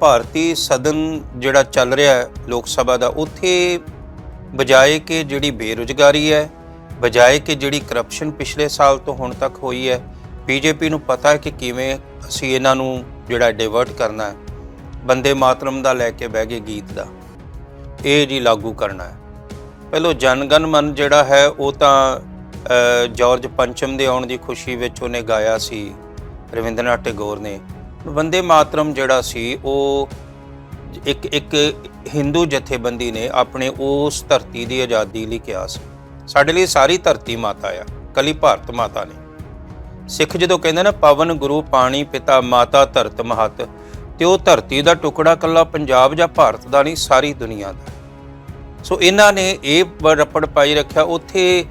ਭਾਰਤੀ ਸਦਨ ਜਿਹੜਾ ਚੱਲ ਰਿਹਾ ਹੈ ਲੋਕ ਸਭਾ ਦਾ ਉੱਥੇ ਬਜਾਏ ਕਿ ਜਿਹੜੀ ਬੇਰੁਜ਼ਗਾਰੀ ਹੈ ਬਜਾਏ ਕਿ ਜਿਹੜੀ ਕਰਪਸ਼ਨ ਪਿਛਲੇ ਸਾਲ ਤੋਂ ਹੁਣ ਤੱਕ ਹੋਈ ਹੈ ਬੀਜੇਪੀ ਨੂੰ ਪਤਾ ਹੈ ਕਿ ਕਿਵੇਂ ਅਸੀਂ ਇਹਨਾਂ ਨੂੰ ਜਿਹੜਾ ਡਿਵਰਟ ਕਰਨਾ ਹੈ ਬੰਦੇ ਮਾਤਰਮ ਦਾ ਲੈ ਕੇ ਬਹਿ ਗਏ ਗੀਤ ਦਾ। ਇਹ ਜੀ ਲਾਗੂ ਕਰਨਾ ਹੈ। ਪਹਿਲੋ ਜਨਗਨ ਮਨ ਜਿਹੜਾ ਹੈ ਉਹ ਤਾਂ ਅਹ, ਜਾਰਜ ਪੰਚਮ ਦੇ ਆਉਣ ਦੀ ਖੁਸ਼ੀ ਵਿੱਚ ਉਹਨੇ ਗਾਇਆ ਸੀ ਰਵਿੰਦਰਨਾਥ ਟੈਗੋਰ ਨੇ। ਵੰਦੇ ਮਾਤਰਮ ਜਿਹੜਾ ਸੀ, ਉਹ ਇੱਕ ਇੱਕ ਹਿੰਦੂ ਜਥੇਬੰਦੀ ਨੇ ਆਪਣੇ ਉਸ ਧਰਤੀ ਦੀ ਆਜ਼ਾਦੀ ਲਈ ਕਿਹਾ ਸੀ। ਸਾਡੇ ਲਈ ਸਾਰੀ ਧਰਤੀ ਮਾਤਾ ਆ, ਕਲੀ ਭਾਰਤ ਮਾਤਾ ਨੇ ਸਿੱਖ ਜਦੋਂ ਕਹਿੰਦੇ ਨਾ, ਪਵਨ ਗੁਰੂ, ਪਾਣੀ ਪਿਤਾ, ਮਾਤਾ ਧਰਤ ਮਹਤ ਤੇ ਉਹ ਧਰਤੀ ਦਾ ਟੁਕੜਾ ਕੱਲਾ ਪੰਜਾਬ ਜਾਂ ਭਾਰਤ ਦਾ ਨਹੀਂ, ਸਾਰੀ ਦੁਨੀਆ ਦਾ। ਸੋ ਇਹਨਾਂ ਨੇ ਇਹ ਰੱਪੜ ਪਾਈ ਰੱਖਿਆ। ਉੱਥੇ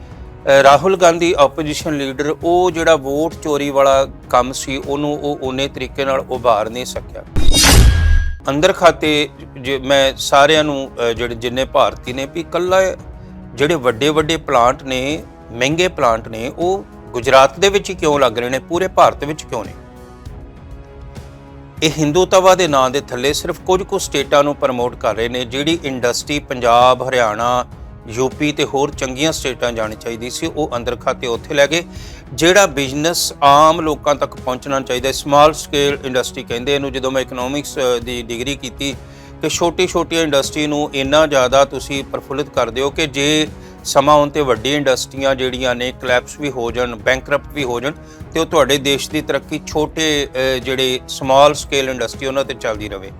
ਰਾਹੁਲ ਗਾਂਧੀ ਆਪੋਜੀਸ਼ਨ ਲੀਡਰ ਉਹ ਜਿਹੜਾ ਵੋਟ ਚੋਰੀ ਵਾਲਾ ਕੰਮ ਸੀ, ਉਹਨੂੰ ਉਹ ਉਹਨੇ ਤਰੀਕੇ ਨਾਲ ਉਭਾਰ ਨਹੀਂ ਸਕਿਆ। ਅੰਦਰ ਖਾਤੇ ਜੇ ਮੈਂ ਸਾਰਿਆਂ ਨੂੰ ਜਿਹੜੇ ਜਿੰਨੇ ਭਾਰਤੀ ਨੇ, ਵੀ ਕੱਲਾ ਜਿਹੜੇ ਵੱਡੇ ਵੱਡੇ ਪਲਾਂਟ ਨੇ, ਮਹਿੰਗੇ ਪਲਾਂਟ ਨੇ, ਉਹ ਗੁਜਰਾਤ ਦੇ ਵਿੱਚ ਹੀ ਕਿਉਂ ਲੱਗ ਰਹੇ ਨੇ? ਪੂਰੇ ਭਾਰਤ ਵਿੱਚ ਕਿਉਂ ਨਹੀਂ ਇਹ ਹਿੰਦੂਤਵਾ ਦੇ ਨਾਂ ਦੇ ਥੱਲੇ ਸਿਰਫ ਕੁਝ ਕੁ ਸਟੇਟਾਂ ਨੂੰ ਪ੍ਰਮੋਟ ਕਰ ਰਹੇ ਨੇ, ਜਿਹੜੀ ਇੰਡਸਟਰੀ ਪੰਜਾਬ, ਹਰਿਆਣਾ ਯੂਪੀ ਤੇ ਹੋਰ ਚੰਗੀਆਂ ਸਟੇਟਾਂ ਜਾਣੀ ਚਾਹੀਦੀ ਸੀ, ਉਹ ਅੰਦਰ ਖਾਤੇ ਉੱਥੇ ਲੈ ਗਏ, ਜਿਹੜਾ ਬਿਜ਼ਨਸ ਆਮ ਲੋਕਾਂ ਤੱਕ ਪਹੁੰਚਣਾ ਚਾਹੀਦਾ ਸਮਾਲ ਸਕੇਲ ਇੰਡਸਟਰੀ ਕਹਿੰਦੇ ਇਹਨੂੰ, ਜਦੋਂ ਮੈਂ ਇਕਨੋਮਿਕਸ ਦੀ ਡਿਗਰੀ ਕੀਤੀ, ਕਿ ਛੋਟੀ ਛੋਟੀ ਇੰਡਸਟਰੀ ਨੂੰ ਇੰਨਾ ਜ਼ਿਆਦਾ ਤੁਸੀਂ ਪ੍ਰਫੁੱਲਿਤ ਕਰਦੇ ਹੋ ਕਿ ਜੇ ਸਮਾਂ ਆਉਣ ਤੇ ਵੱਡੀ ਇੰਡਸਟਰੀਆਂ ਜਿਹੜੀਆਂ ਨੇ ਕਲੈਪਸ ਵੀ ਹੋ ਜਾਣ ਬੈਂਕਰਪਟ ਵੀ ਹੋ ਜਾਣ, ਤੇ ਉਹ ਤੁਹਾਡੇ ਦੇਸ਼ ਦੀ ਤਰੱਕੀ ਛੋਟੇ ਜਿਹੜੇ ਸਮਾਲ ਸਕੇਲ ਇੰਡਸਟਰੀ ਉਹਨਾਂ ਤੇ ਚੱਲਦੀ ਰਹੇ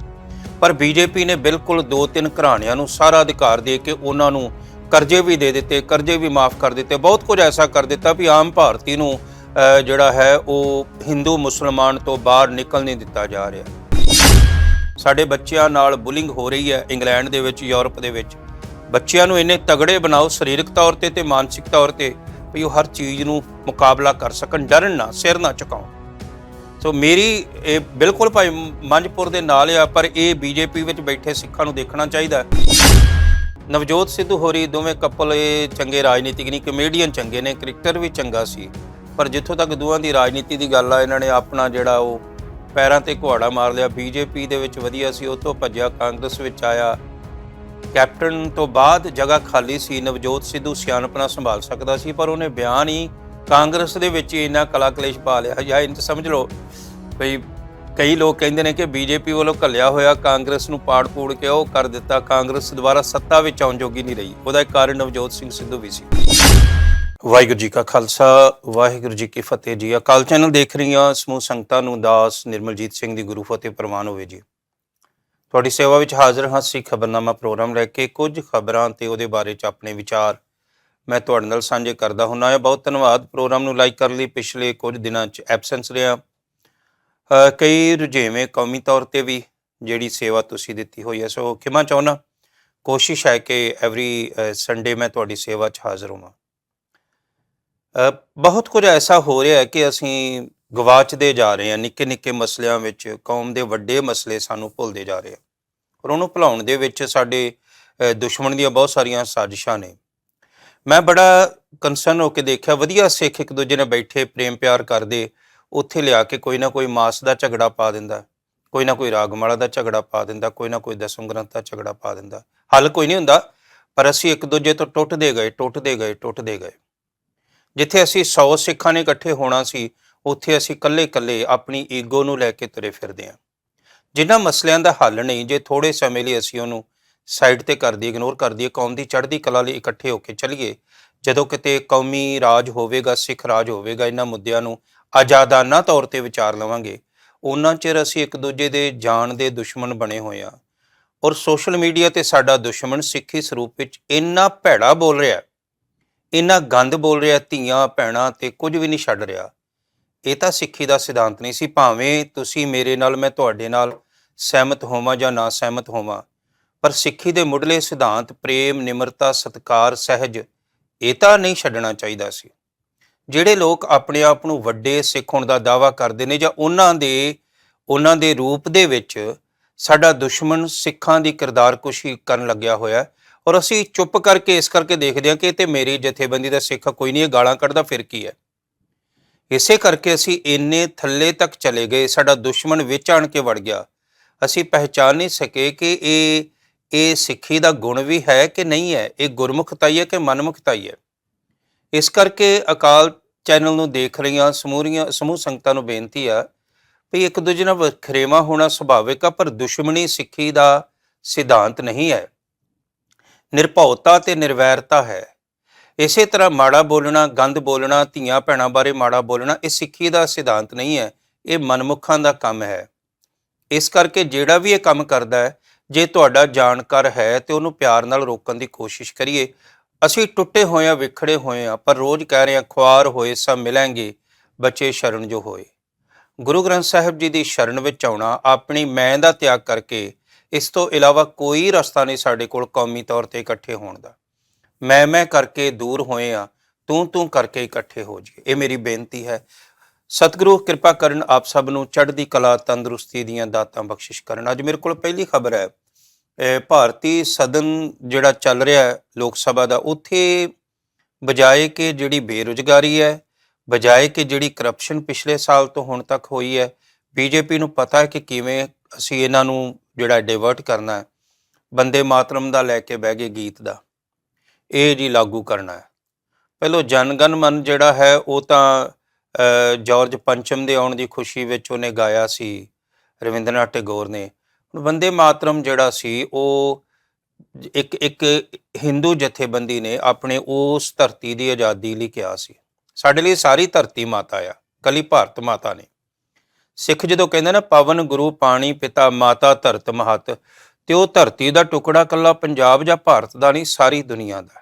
ਪਰ ਬੀਜੇਪੀ ਨੇ ਬਿਲਕੁਲ ਦੋ ਤਿੰਨ ਘਰਾਣਿਆਂ ਨੂੰ ਸਾਰਾ ਅਧਿਕਾਰ ਦੇ ਕੇ ਉਹਨਾਂ ਨੂੰ ਕਰਜ਼ੇ ਵੀ ਦੇ ਦਿੱਤੇ, ਕਰਜ਼ੇ ਵੀ ਮਾਫ ਕਰ ਦਿੱਤੇ। ਬਹੁਤ ਕੁਝ ਐਸਾ ਕਰ ਦਿੱਤਾ ਵੀ ਆਮ ਭਾਰਤੀ ਨੂੰ ਜਿਹੜਾ ਹੈ, ਉਹ ਹਿੰਦੂ ਮੁਸਲਮਾਨ ਤੋਂ ਬਾਹਰ ਨਿਕਲ ਨਹੀਂ ਦਿੱਤਾ ਜਾ ਰਿਹਾ। ਸਾਡੇ ਬੱਚਿਆਂ ਨਾਲ ਬੁਲਿੰਗ ਹੋ ਰਹੀ ਹੈ ਇੰਗਲੈਂਡ ਦੇ ਵਿੱਚ, ਯੂਰਪ ਦੇ ਵਿੱਚ। ਬੱਚਿਆਂ ਨੂੰ ਇੰਨੇ ਤਗੜੇ ਬਣਾਓ, ਸਰੀਰਕ ਤੌਰ ਤੇ ਤੇ ਮਾਨਸਿਕ ਤੌਰ ਤੇ, ਵੀ ਉਹ ਹਰ ਚੀਜ਼ ਨੂੰ ਮੁਕਾਬਲਾ ਕਰ ਸਕਣ। ਡਰਨ ਨਾ, ਸਿਰ ਨਾ ਝੁਕਾਉਣ ਸੋ ਮੇਰੀ ਇਹ ਬਿਲਕੁਲ ਭਾਈ ਮੰਝਪੁਰ ਦੇ ਨਾਲ ਆ, ਪਰ ਇਹ ਬੀਜੇਪੀ ਵਿੱਚ ਬੈਠੇ ਸਿੱਖਾਂ ਨੂੰ ਦੇਖਣਾ ਚਾਹੀਦਾ। ਹੈ। ਨਵਜੋਤ ਸਿੱਧੂ ਹੋਰੀ ਦੋਵੇਂ ਕਪਲ ਇਹ ਚੰਗੇ ਰਾਜਨੀਤਿਕ ਨਹੀਂ ਕਮੇਡੀਅਨ ਚੰਗੇ ਨੇ ਕ੍ਰਿਕਟਰ ਵੀ ਚੰਗਾ ਸੀ। ਪਰ ਜਿੱਥੋਂ ਤੱਕ ਦੋਵਾਂ ਦੀ ਰਾਜਨੀਤੀ ਦੀ ਗੱਲ ਆ, ਇਹਨਾਂ ਨੇ ਆਪਣਾ ਜਿਹੜਾ ਉਹ ਪੈਰਾਂ ਤੇ ਕੁਹਾੜਾ ਮਾਰ ਲਿਆ। ਬੀਜੇਪੀ ਦੇ ਵਿੱਚ ਵਧੀਆ ਸੀ, ਉਹ ਤੋਂ ਭੱਜਿਆ ਕਾਂਗਰਸ ਵਿੱਚ ਆਇਆ। ਕੈਪਟਨ ਤੋਂ ਬਾਅਦ ਜਗ੍ਹਾ ਖਾਲੀ ਸੀ, ਨਵਜੋਤ ਸਿੱਧੂ ਸਿਆਣਪਣਾ ਸੰਭਾਲ ਸਕਦਾ ਸੀ, ਪਰ ਉਹਨੇ ਬਿਆਨ ਹੀ ਕਾਂਗਰਸ ਦੇ ਵਿੱਚ ਹੀ ਇੰਨਾ ਕਲਾ ਕਲੇਸ਼ ਪਾ ਲਿਆ। ਜਾਂ ਇੰਤ ਸਮਝ ਲਓ ਭਈ ਕਈ ਲੋਕ ਕਹਿੰਦੇ ਨੇ ਕਿ ਬੀਜੇਪੀ ਵੱਲੋਂ ਘੱਲਿਆ ਹੋਇਆ ਕਾਂਗਰਸ ਨੂੰ ਪਾੜ ਪੂੜ ਕੇ ਉਹ ਕਰ ਦਿੱਤਾ। ਕਾਂਗਰਸ ਦੁਬਾਰਾ ਸੱਤਾ ਵਿੱਚ ਆਉਣ ਜੋਗੀ ਨਹੀਂ ਰਹੀ। ਉਹਦਾ ਇੱਕ ਕਾਰਨ ਨਵਜੋਤ ਸਿੰਘ ਸਿੱਧੂ ਵੀ ਸੀ। ਵਾਹਿਗੁਰੂ ਜੀ ਕਾ ਖਾਲਸਾ, ਵਾਹਿਗੁਰੂ ਜੀ ਕੀ ਫਤਿਹ ਜੀ। ਅਕਾਲ ਚੈਨਲ ਦੇਖ ਰਹੀਆਂ ਸਮੂਹ ਸੰਗਤਾਂ ਨੂੰ ਦਾਸ ਨਿਰਮਲਜੀਤ ਸਿੰਘ ਦੀ ਗੁਰੂ ਫਤਿਹ ਪ੍ਰਵਾਨ ਹੋਵੇ ਜੀ। ਤੁਹਾਡੀ ਸੇਵਾ ਵਿੱਚ ਹਾਜ਼ਰ ਹਾਂ ਸੀ ਖਬਰਨਾਮਾ ਪ੍ਰੋਗਰਾਮ ਲੈ ਕੇ। ਕੁਝ ਖਬਰਾਂ ਤੇ ਉਹਦੇ ਬਾਰੇ ਚ ਆਪਣੇ ਵਿਚਾਰ ਮੈਂ ਤੁਹਾਡੇ ਨਾਲ ਸਾਂਝੇ ਕਰਦਾ ਹੁੰਨਾ ਹਾਂ ਬਹੁਤ ਧੰਨਵਾਦ। ਪ੍ਰੋਗਰਾਮ ਨੂੰ ਲਾਈਕ ਕਰਨ ਲਈ ਪਿਛਲੇ ਕੁਝ ਦਿਨਾਂ ਚ ਐਬਸੈਂਸ ਰਿਹਾ। ਕਈ ਰੁਝੇਵੇਂ ਕੌਮੀ ਤੌਰ ਤੇ ਵੀ ਜਿਹੜੀ ਸੇਵਾ ਤੁਸੀਂ ਦਿੱਤੀ ਹੋਈ ਹੈ, ਸੋ ਖਿਮਾ ਚਾਹੁੰਦਾ ਕੋਸ਼ਿਸ਼ ਹੈ ਕਿ ਐਵਰੀ ਸੰਡੇ ਮੈਂ ਤੁਹਾਡੀ ਸੇਵਾ 'ਚ ਹਾਜ਼ਰ ਹੋਵਾਂ। ਬਹੁਤ ਕੁਝ ਐਸਾ ਹੋ ਰਿਹਾ ਹੈ ਕਿ ਅਸੀਂ ਗਵਾਚਦੇ ਜਾ ਰਹੇ ਹਾਂ ਨਿੱਕੇ ਨਿੱਕੇ ਮਸਲਿਆਂ ਵਿੱਚ, ਕੌਮ ਦੇ ਵੱਡੇ ਮਸਲੇ ਸਾਨੂੰ ਭੁੱਲਦੇ ਜਾ ਰਹੇ ਆ ਔਰ ਉਹਨੂੰ ਭੁਲਾਉਣ ਦੇ ਵਿੱਚ ਸਾਡੇ ਦੁਸ਼ਮਣ ਦੀਆਂ ਬਹੁਤ ਸਾਰੀਆਂ ਸਾਜ਼ਿਸ਼ਾਂ ਨੇ। ਮੈਂ ਬੜਾ ਕੰਸਰਨ ਹੋ ਕੇ ਦੇਖਿਆ, ਵਧੀਆ ਸਿੱਖ ਇੱਕ ਦੂਜੇ ਨਾਲ ਬੈਠੇ ਪ੍ਰੇਮ ਪਿਆਰ ਕਰਦੇ ਉੱਥੇ ਲਿਆ ਕੇ ਕੋਈ ਨਾ ਕੋਈ ਮਾਸ ਦਾ ਝਗੜਾ ਪਾ ਦਿੰਦਾ, ਕੋਈ ਨਾ ਕੋਈ ਰਾਗਮਾਲਾ ਦਾ ਝਗੜਾ ਪਾ ਦਿੰਦਾ, ਕੋਈ ਨਾ ਕੋਈ ਦਸਮ ਗ੍ਰੰਥ ਦਾ ਝਗੜਾ ਪਾ ਦਿੰਦਾ। ਹੱਲ ਕੋਈ ਨਹੀਂ ਹੁੰਦਾ, ਪਰ ਅਸੀਂ ਇੱਕ ਦੂਜੇ ਤੋਂ ਟੁੱਟਦੇ ਗਏ ਟੁੱਟਦੇ ਗਏ ਟੁੱਟਦੇ ਗਏ। ਜਿੱਥੇ ਅਸੀਂ 100 ਸਿੱਖਾਂ ਨੇ ਇਕੱਠੇ ਹੋਣਾ ਸੀ, ਉੱਥੇ ਅਸੀਂ ਇਕੱਲੇ-ਇਕੱਲੇ ਆਪਣੀ ਈਗੋ ਨੂੰ ਲੈ ਕੇ ਤੁਰੇ ਫਿਰਦੇ ਹਾਂ। ਜਿਨ੍ਹਾਂ ਮਸਲਿਆਂ ਦਾ ਹੱਲ ਨਹੀਂ, ਜੇ ਥੋੜੇ ਸਮੇਂ ਲਈ ਅਸੀਂ ਉਹਨੂੰ ਸਾਈਡ ਤੇ ਕਰ ਦਈਏ ਇਗਨੋਰ ਕਰ ਦਈਏ, ਕੌਮ ਦੀ ਚੜ੍ਹਦੀ ਕਲਾ ਲਈ ਇਕੱਠੇ ਹੋ ਕੇ ਚੱਲੀਏ, ਜਦੋਂ ਕਿਤੇ ਕੌਮੀ ਰਾਜ ਹੋਵੇਗਾ, ਸਿੱਖ ਰਾਜ ਹੋਵੇਗਾ ਇਹਨਾਂ ਮੁੱਦਿਆਂ ਨੂੰ ਆਜ਼ਾਦਾਨਾ ਤੌਰ ਤੇ ਵਿਚਾਰ ਲਵਾਂਗੇ। ਉਹਨਾਂ ਚਿਰ ਅਸੀਂ ਇੱਕ ਦੂਜੇ ਦੇ ਜਾਣ ਦੇ ਦੁਸ਼ਮਣ ਬਣੇ ਹੋਏ ਆ ਔਰ ਸੋਸ਼ਲ ਮੀਡੀਆ ਤੇ ਸਾਡਾ ਦੁਸ਼ਮਣ ਸਿੱਖੀ ਸਰੂਪ ਵਿੱਚ ਇੰਨਾ ਭੈੜਾ ਬੋਲ ਰਿਹਾ, ਇੰਨਾ ਗੰਦ ਬੋਲ ਰਿਹਾ, ਧੀਆਂ, ਭੈਣਾਂ ਤੇ ਕੁਝ ਵੀ ਨਹੀਂ ਛੱਡ ਰਿਹਾ। ਇਹ ਤਾਂ ਸਿੱਖੀ ਦਾ ਸਿਧਾਂਤ ਨਹੀਂ ਸੀ, ਭਾਵੇਂ ਤੁਸੀਂ ਮੇਰੇ ਨਾਲ, ਮੈਂ ਤੁਹਾਡੇ ਨਾਲ ਸਹਿਮਤ ਹੋਵਾਂ ਜਾਂ ਨਾ ਸਹਿਮਤ ਹੋਵਾਂ, ਪਰ ਸਿੱਖੀ ਦੇ ਮੁੱਢਲੇ ਸਿਧਾਂਤ, ਪ੍ਰੇਮ, ਨਿਮਰਤਾ, ਸਤਕਾਰ, ਸਹਿਜ, ਇਹ ਤਾਂ ਨਹੀਂ ਛੱਡਣਾ ਚਾਹੀਦਾ ਸੀ। ਜਿਹੜੇ ਲੋਕ ਆਪਣੇ ਆਪ ਨੂੰ ਵੱਡੇ ਸਿੱਖ ਹੋਣ ਦਾ ਦਾਵਾ ਕਰਦੇ ਨੇ ਜਾਂ ਉਹਨਾਂ ਦੇ ਉਹਨਾਂ ਦੇ ਰੂਪ ਦੇ ਵਿੱਚ ਸਾਡਾ ਦੁਸ਼ਮਣ ਸਿੱਖਾਂ ਦੀ ਕਿਰਦਾਰਕੁਸ਼ੀ ਕਰਨ ਲੱਗਿਆ ਹੋਇਆ ਔਰ ਅਸੀਂ ਚੁੱਪ ਕਰਕੇ ਇਸ ਕਰਕੇ ਦੇਖਦੇ ਹਾਂ ਕਿ ਇਹ ਤੇ ਮੇਰੀ ਜਥੇਬੰਦੀ ਦਾ ਸਿੱਖ ਕੋਈ ਨਹੀਂ ਇਹ ਗਾਲਾਂ ਕੱਢਦਾ ਫਿਰ ਕੀ ਹੈ। ਇਸੇ ਕਰਕੇ ਅਸੀਂ ਇੰਨੇ ਥੱਲੇ ਤੱਕ ਚਲੇ ਗਏ, ਸਾਡਾ ਦੁਸ਼ਮਣ ਵਿੱਚ ਆਣ ਕੇ ਵੜ ਗਿਆ। ਅਸੀਂ ਪਹਿਚਾਨ ਨਹੀਂ ਸਕੇ ਕਿ ਇਹ ਇਹ ਸਿੱਖੀ ਦਾ ਗੁਣ ਵੀ ਹੈ ਕਿ ਨਹੀਂ ਹੈ, ਇਹ ਗੁਰਮੁਖਤਾਈ ਹੈ ਕਿ ਮਨਮੁਖਤਾਈ ਹੈ। ਇਸ ਕਰਕੇ ਅਕਾਲ ਚੈਨਲ ਨੂੰ ਦੇਖ ਰਹੀਆਂ ਸਮੂਰੀਆਂ ਸਮੂਹ ਸੰਗਤਾਂ ਨੂੰ ਬੇਨਤੀ ਆ ਵੀ ਇੱਕ ਦੂਜੇ ਨਾਲ ਵਖਰੇਵਾ ਹੋਣਾ ਸੁਭਾਵਿਕ ਆ, ਪਰ ਦੁਸ਼ਮਣੀ ਸਿੱਖੀ ਦਾ ਸਿਧਾਂਤ ਨਹੀਂ ਹੈ। ਨਿਰਭਉਤਾ ਤੇ ਨਿਰਵੈਰਤਾ ਹੈ। ਇਸੇ ਤਰ੍ਹਾਂ ਮਾੜਾ ਬੋਲਣਾ, ਗੰਦ ਬੋਲਣਾ, ਧੀਆਂ ਭੈਣਾਂ ਬਾਰੇ ਮਾੜਾ ਬੋਲਣਾ, ਇਹ ਸਿੱਖੀ ਦਾ ਸਿਧਾਂਤ ਨਹੀਂ ਹੈ, ਇਹ ਮਨਮੁੱਖਾਂ ਦਾ ਕੰਮ ਹੈ। ਇਸ ਕਰਕੇ ਜਿਹੜਾ ਵੀ ਇਹ ਕੰਮ ਕਰਦਾ ਹੈ, ਜੇ ਤੁਹਾਡਾ ਜਾਣਕਾਰ ਹੈ ਤੇ ਉਹਨੂੰ ਪਿਆਰ ਨਾਲ ਰੋਕਣ ਦੀ ਕੋਸ਼ਿਸ਼ ਕਰੀਏ ਅਸੀਂ ਟੁੱਟੇ ਹੋਏ ਆ ਵਿਖੜੇ ਹੋਏ ਆ ਪਰ ਰੋਜ਼ ਕਹਿ ਰਹੇ ਆ ਖੁਆਰ ਹੋਏ, ਸਭ ਮਿਲਾਂਗੇ, ਬੱਚੇ ਸ਼ਰਨ ਜੋ ਹੋਏ। ਗੁਰੂ ਗ੍ਰੰਥ ਸਾਹਿਬ ਜੀ ਦੀ ਸ਼ਰਨ ਵਿੱਚ ਆਉਣਾ, ਆਪਣੀ ਮੈਂ ਦਾ ਤਿਆਗ ਕਰਕੇ, ਇਸ ਤੋਂ ਇਲਾਵਾ ਕੋਈ ਰਸਤਾ ਨਹੀਂ ਸਾਡੇ ਕੋਲ ਕੌਮੀ ਤੌਰ ਤੇ ਇਕੱਠੇ ਹੋਣ ਦਾ। ਮੈਂ ਮੈਂ ਕਰਕੇ ਦੂਰ ਹੋਏ ਆ ਤੂੰ ਤੂੰ ਕਰਕੇ ਇਕੱਠੇ ਹੋ ਜਾਈਏ। ਇਹ ਮੇਰੀ ਬੇਨਤੀ ਹੈ। ਸਤਿਗੁਰੂ, ਕਿਰਪਾ ਕਰਨ ਆਪ ਸਭ ਨੂੰ ਚੜ੍ਹਦੀ ਕਲਾ, ਤੰਦਰੁਸਤੀ ਦੀਆਂ ਦਾਤਾਂ ਬਖਸ਼ਿਸ਼ ਕਰਨ। ਅੱਜ ਮੇਰੇ ਕੋਲ ਪਹਿਲੀ ਖਬਰ ਹੈ ਭਾਰਤੀ ਸਦਨ ਜਿਹੜਾ ਚੱਲ ਰਿਹਾ ਹੈ ਲੋਕ ਸਭਾ ਦਾ ਉੱਥੇ ਬਜਾਏ ਕਿ ਜਿਹੜੀ ਬੇਰੁਜ਼ਗਾਰੀ ਹੈ ਬਜਾਏ ਕਿ ਜਿਹੜੀ ਕਰਪਸ਼ਨ ਪਿਛਲੇ ਸਾਲ ਤੋਂ ਹੁਣ ਤੱਕ ਹੋਈ ਹੈ ਬੀਜੇਪੀ ਨੂੰ ਪਤਾ ਹੈ ਕਿ ਕਿਵੇਂ ਅਸੀਂ ਇਹਨਾਂ ਨੂੰ ਜਿਹੜਾ ਡਿਵਰਟ ਕਰਨਾ ਹੈ ਬੰਦੇ ਮਾਤਰਮ ਦਾ ਲੈ ਕੇ ਬਹਿ ਗਏ ਗੀਤ ਦਾ। ਇਹ ਜੀ ਲਾਗੂ ਕਰਨਾ ਹੈ। ਪਹਿਲੋ ਜਨਗਨ ਮਨ ਜਿਹੜਾ ਹੈ ਉਹ ਤਾਂ ਅ, ਜਾਰਜ ਪੰਚਮ ਦੇ ਆਉਣ ਦੀ ਖੁਸ਼ੀ ਵਿੱਚ ਉਹਨੇ ਗਾਇਆ ਸੀ ਰਵਿੰਦਰਨਾਥ ਟੈਗੋਰ ਨੇ। ਵੰਦੇ ਮਾਤਰਮ ਜਿਹੜਾ ਸੀ, ਉਹ ਇੱਕ ਇੱਕ ਹਿੰਦੂ ਜਥੇਬੰਦੀ ਨੇ ਆਪਣੇ ਉਸ ਧਰਤੀ ਦੀ ਆਜ਼ਾਦੀ ਲਈ ਕਿਹਾ ਸੀ। ਸਾਡੇ ਲਈ ਸਾਰੀ ਧਰਤੀ ਮਾਤਾ ਆ, ਕਲੀ ਭਾਰਤ ਮਾਤਾ ਨੇ ਸਿੱਖ ਜਦੋਂ ਕਹਿੰਦੇ ਨਾ, ਪਵਨ, ਗੁਰੂ, ਪਾਣੀ, ਪਿਤਾ, ਮਾਤਾ, ਧਰਤ, ਮਹਤ ਤੇ ਉਹ ਧਰਤੀ ਦਾ ਟੁਕੜਾ ਕੱਲਾ ਪੰਜਾਬ ਜਾਂ ਭਾਰਤ ਦਾ ਨਹੀਂ, ਸਾਰੀ ਦੁਨੀਆ ਦਾ।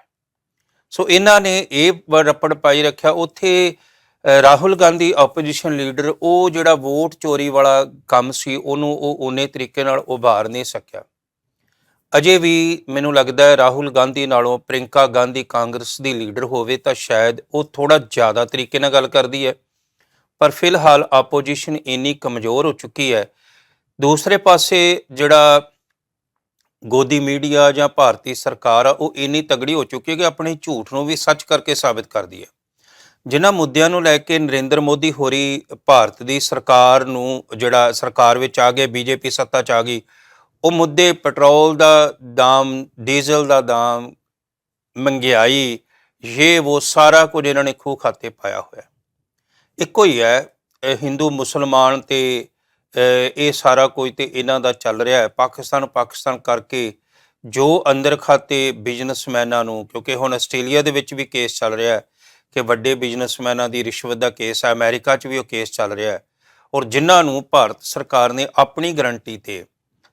ਸੋ ਇਹਨਾਂ ਨੇ ਇਹ ਰੱਪੜ ਪਾਈ ਰੱਖਿਆ। ਉੱਥੇ ਰਾਹੁਲ ਗਾਂਧੀ ਆਪੋਜੀਸ਼ਨ ਲੀਡਰ ਉਹ ਜਿਹੜਾ ਵੋਟ ਚੋਰੀ ਵਾਲਾ ਕੰਮ ਸੀ, ਉਹਨੂੰ ਉਹ ਓਨੇ ਤਰੀਕੇ ਨਾਲ ਉਭਾਰ ਨਹੀਂ ਸਕਿਆ। ਅਜੇ ਵੀ ਮੈਨੂੰ ਲੱਗਦਾ ਹੈ ਰਾਹੁਲ ਗਾਂਧੀ ਨਾਲੋਂ ਪ੍ਰਿੰਕਾ ਗਾਂਧੀ ਕਾਂਗਰਸ ਦੀ ਲੀਡਰ ਹੋਵੇ ਤਾਂ ਸ਼ਾਇਦ ਉਹ ਥੋੜਾ ਜ਼ਿਆਦਾ ਤਰੀਕੇ ਨਾਲ ਗੱਲ ਕਰਦੀ ਹੈ। ਪਰ ਫਿਲਹਾਲ ਆਪੋਜੀਸ਼ਨ ਇੰਨੀ ਕਮਜ਼ੋਰ ਹੋ ਚੁੱਕੀ ਹੈ। ਦੂਸਰੇ ਪਾਸੇ ਜਿਹੜਾ ਗੋਦੀ ਮੀਡੀਆ ਜਾਂ ਭਾਰਤੀ ਸਰਕਾਰ ਆ, ਉਹ ਇੰਨੀ ਤਗੜੀ ਹੋ ਚੁੱਕੀ ਹੈ ਕਿ ਆਪਣੇ ਝੂਠ ਨੂੰ ਵੀ ਸੱਚ ਕਰਕੇ ਸਾਬਿਤ ਕਰਦੀ ਹੈ। ਜਿਨ੍ਹਾਂ ਮੁੱਦਿਆਂ ਨੂੰ ਲੈ ਕੇ ਨਰਿੰਦਰ ਮੋਦੀ ਹੋਰੀ ਭਾਰਤ ਦੀ ਸਰਕਾਰ ਨੂੰ ਜਿਹੜਾ ਸਰਕਾਰ ਵਿੱਚ ਆ ਗਏ, ਬੀਜੇਪੀ ਸੱਤਾ 'ਚ ਆ ਗਈ, ਉਹ ਮੁੱਦੇ ਪੈਟਰੋਲ ਦਾ ਦਾਮ, ਡੀਜ਼ਲ ਦਾ ਦਾਮ ਮਹਿੰਗਾਈ ਇਹ ਉਹ ਸਾਰਾ ਕੁਝ ਇਹਨਾਂ ਨੇ ਖੂਹ ਖਾਤੇ ਪਾਇਆ ਹੋਇਆ। ਇੱਕੋ ਹੀ ਹੈ ਹਿੰਦੂ ਮੁਸਲਮਾਨ ਤੇ ਇਹ ਸਾਰਾ ਕੁਝ ਤੇ ਇਹਨਾਂ ਦਾ ਚੱਲ ਰਿਹਾ ਹੈ। ਪਾਕਿਸਤਾਨ ਪਾਕਿਸਤਾਨ ਕਰਕੇ ਜੋ ਅੰਦਰ ਖਾਤੇ ਬਿਜ਼ਨਸਮੈਨਾਂ ਨੂੰ, ਕਿਉਂਕਿ ਹੁਣ ਆਸਟ੍ਰੇਲੀਆ ਦੇ ਵਿੱਚ ਵੀ ਕੇਸ ਚੱਲ ਰਿਹਾ ਹੈ ਕਿ ਵੱਡੇ ਬਿਜ਼ਨਸਮੈਨਾਂ ਦੀ ਰਿਸ਼ਵਤ ਦਾ ਕੇਸ ਹੈ, ਅਮਰੀਕਾ 'ਚ ਵੀ ਉਹ ਕੇਸ ਚੱਲ ਰਿਹਾ ਹੈ। ਔਰ ਜਿਨ੍ਹਾਂ ਨੂੰ ਭਾਰਤ ਸਰਕਾਰ ਨੇ ਆਪਣੀ ਗਰੰਟੀ ਤੇ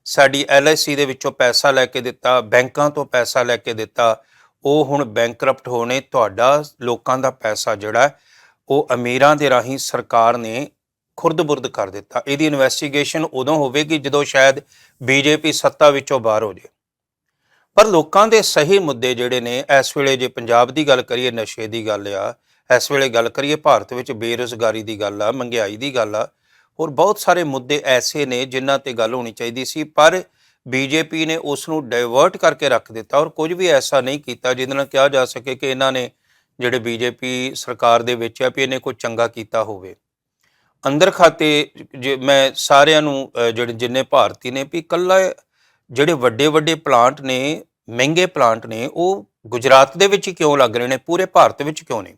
ਸਾਡੀ ਐਲਆਈਸੀ ਦੇ ਵਿੱਚੋਂ ਪੈਸਾ ਲੈ ਕੇ ਦਿੱਤਾ, ਬੈਂਕਾਂ ਤੋਂ ਪੈਸਾ ਲੈ ਕੇ ਦਿੱਤਾ, ਉਹ ਹੁਣ ਬੈਂਕਰਪਟ ਹੋਣੇ ਤੁਹਾਡਾ ਲੋਕਾਂ ਦਾ ਪੈਸਾ ਜਿਹੜਾ ਉਹ ਅਮੀਰਾਂ ਦੇ ਰਾਹੀਂ ਸਰਕਾਰ ਨੇ ਖੁਰਦ-ਬੁਰਦ ਕਰ ਦਿੱਤਾ। ਇਹਦੀ ਇਨਵੈਸਟੀਗੇਸ਼ਨ ਉਦੋਂ ਹੋਵੇਗੀ ਜਦੋਂ ਸ਼ਾਇਦ ਬੀਜੇਪੀ ਸੱਤਾ ਵਿੱਚੋਂ ਬਾਹਰ ਹੋ ਜਾਏ। ਪਰ ਲੋਕਾਂ ਦੇ ਸਹੀ ਮੁੱਦੇ ਜਿਹੜੇ ਨੇ, ਇਸ ਵੇਲੇ ਜੇ ਪੰਜਾਬ ਦੀ ਗੱਲ ਕਰੀਏ, ਨਸ਼ੇ ਦੀ ਗੱਲ ਆ, ਇਸ ਵੇਲੇ ਗੱਲ ਕਰੀਏ ਭਾਰਤ ਵਿੱਚ ਬੇਰੁਜ਼ਗਾਰੀ ਦੀ ਗੱਲ ਆ, ਮਹਿੰਗਾਈ ਦੀ ਗੱਲ ਆ, ਹੋਰ ਬਹੁਤ ਸਾਰੇ ਮੁੱਦੇ ਐਸੇ ਨੇ ਜਿਨ੍ਹਾਂ ਤੇ ਗੱਲ ਹੋਣੀ ਚਾਹੀਦੀ ਸੀ, ਪਰ ਬੀਜੇਪੀ ਨੇ ਉਸ ਨੂੰ ਡਾਇਵਰਟ ਕਰਕੇ ਰੱਖ ਦਿੱਤਾ ਔਰ ਕੁਝ ਵੀ ਐਸਾ ਨਹੀਂ ਕੀਤਾ ਜਿਹਦੇ ਨਾਲ ਕਿਹਾ ਜਾ ਸਕੇ ਕਿ ਇਹਨਾਂ ਨੇ ਜਿਹੜੇ ਬੀਜੇਪੀ ਸਰਕਾਰ ਦੇ ਵਿੱਚ ਆ ਵੀ ਇਹਨੇ ਕੋਈ ਚੰਗਾ ਕੀਤਾ ਹੋਵੇ। ਅੰਦਰ ਖਾਤੇ ਜੇ ਮੈਂ ਸਾਰਿਆਂ ਨੂੰ ਜਿਹੜੇ, ਜਿੰਨੇ ਭਾਰਤੀ ਨੇ ਵੀ ਕੱਲਾ ਜਿਹੜੇ ਵੱਡੇ ਵੱਡੇ ਪਲਾਂਟ ਨੇ ਮਹਿੰਗੇ ਪਲਾਂਟ ਨੇ, ਉਹ ਗੁਜਰਾਤ ਦੇ ਵਿੱਚ ਕਿਉਂ ਲੱਗ ਰਹੇ ਨੇ? ਪੂਰੇ ਭਾਰਤ ਵਿੱਚ ਕਿਉਂ ਨਹੀਂ?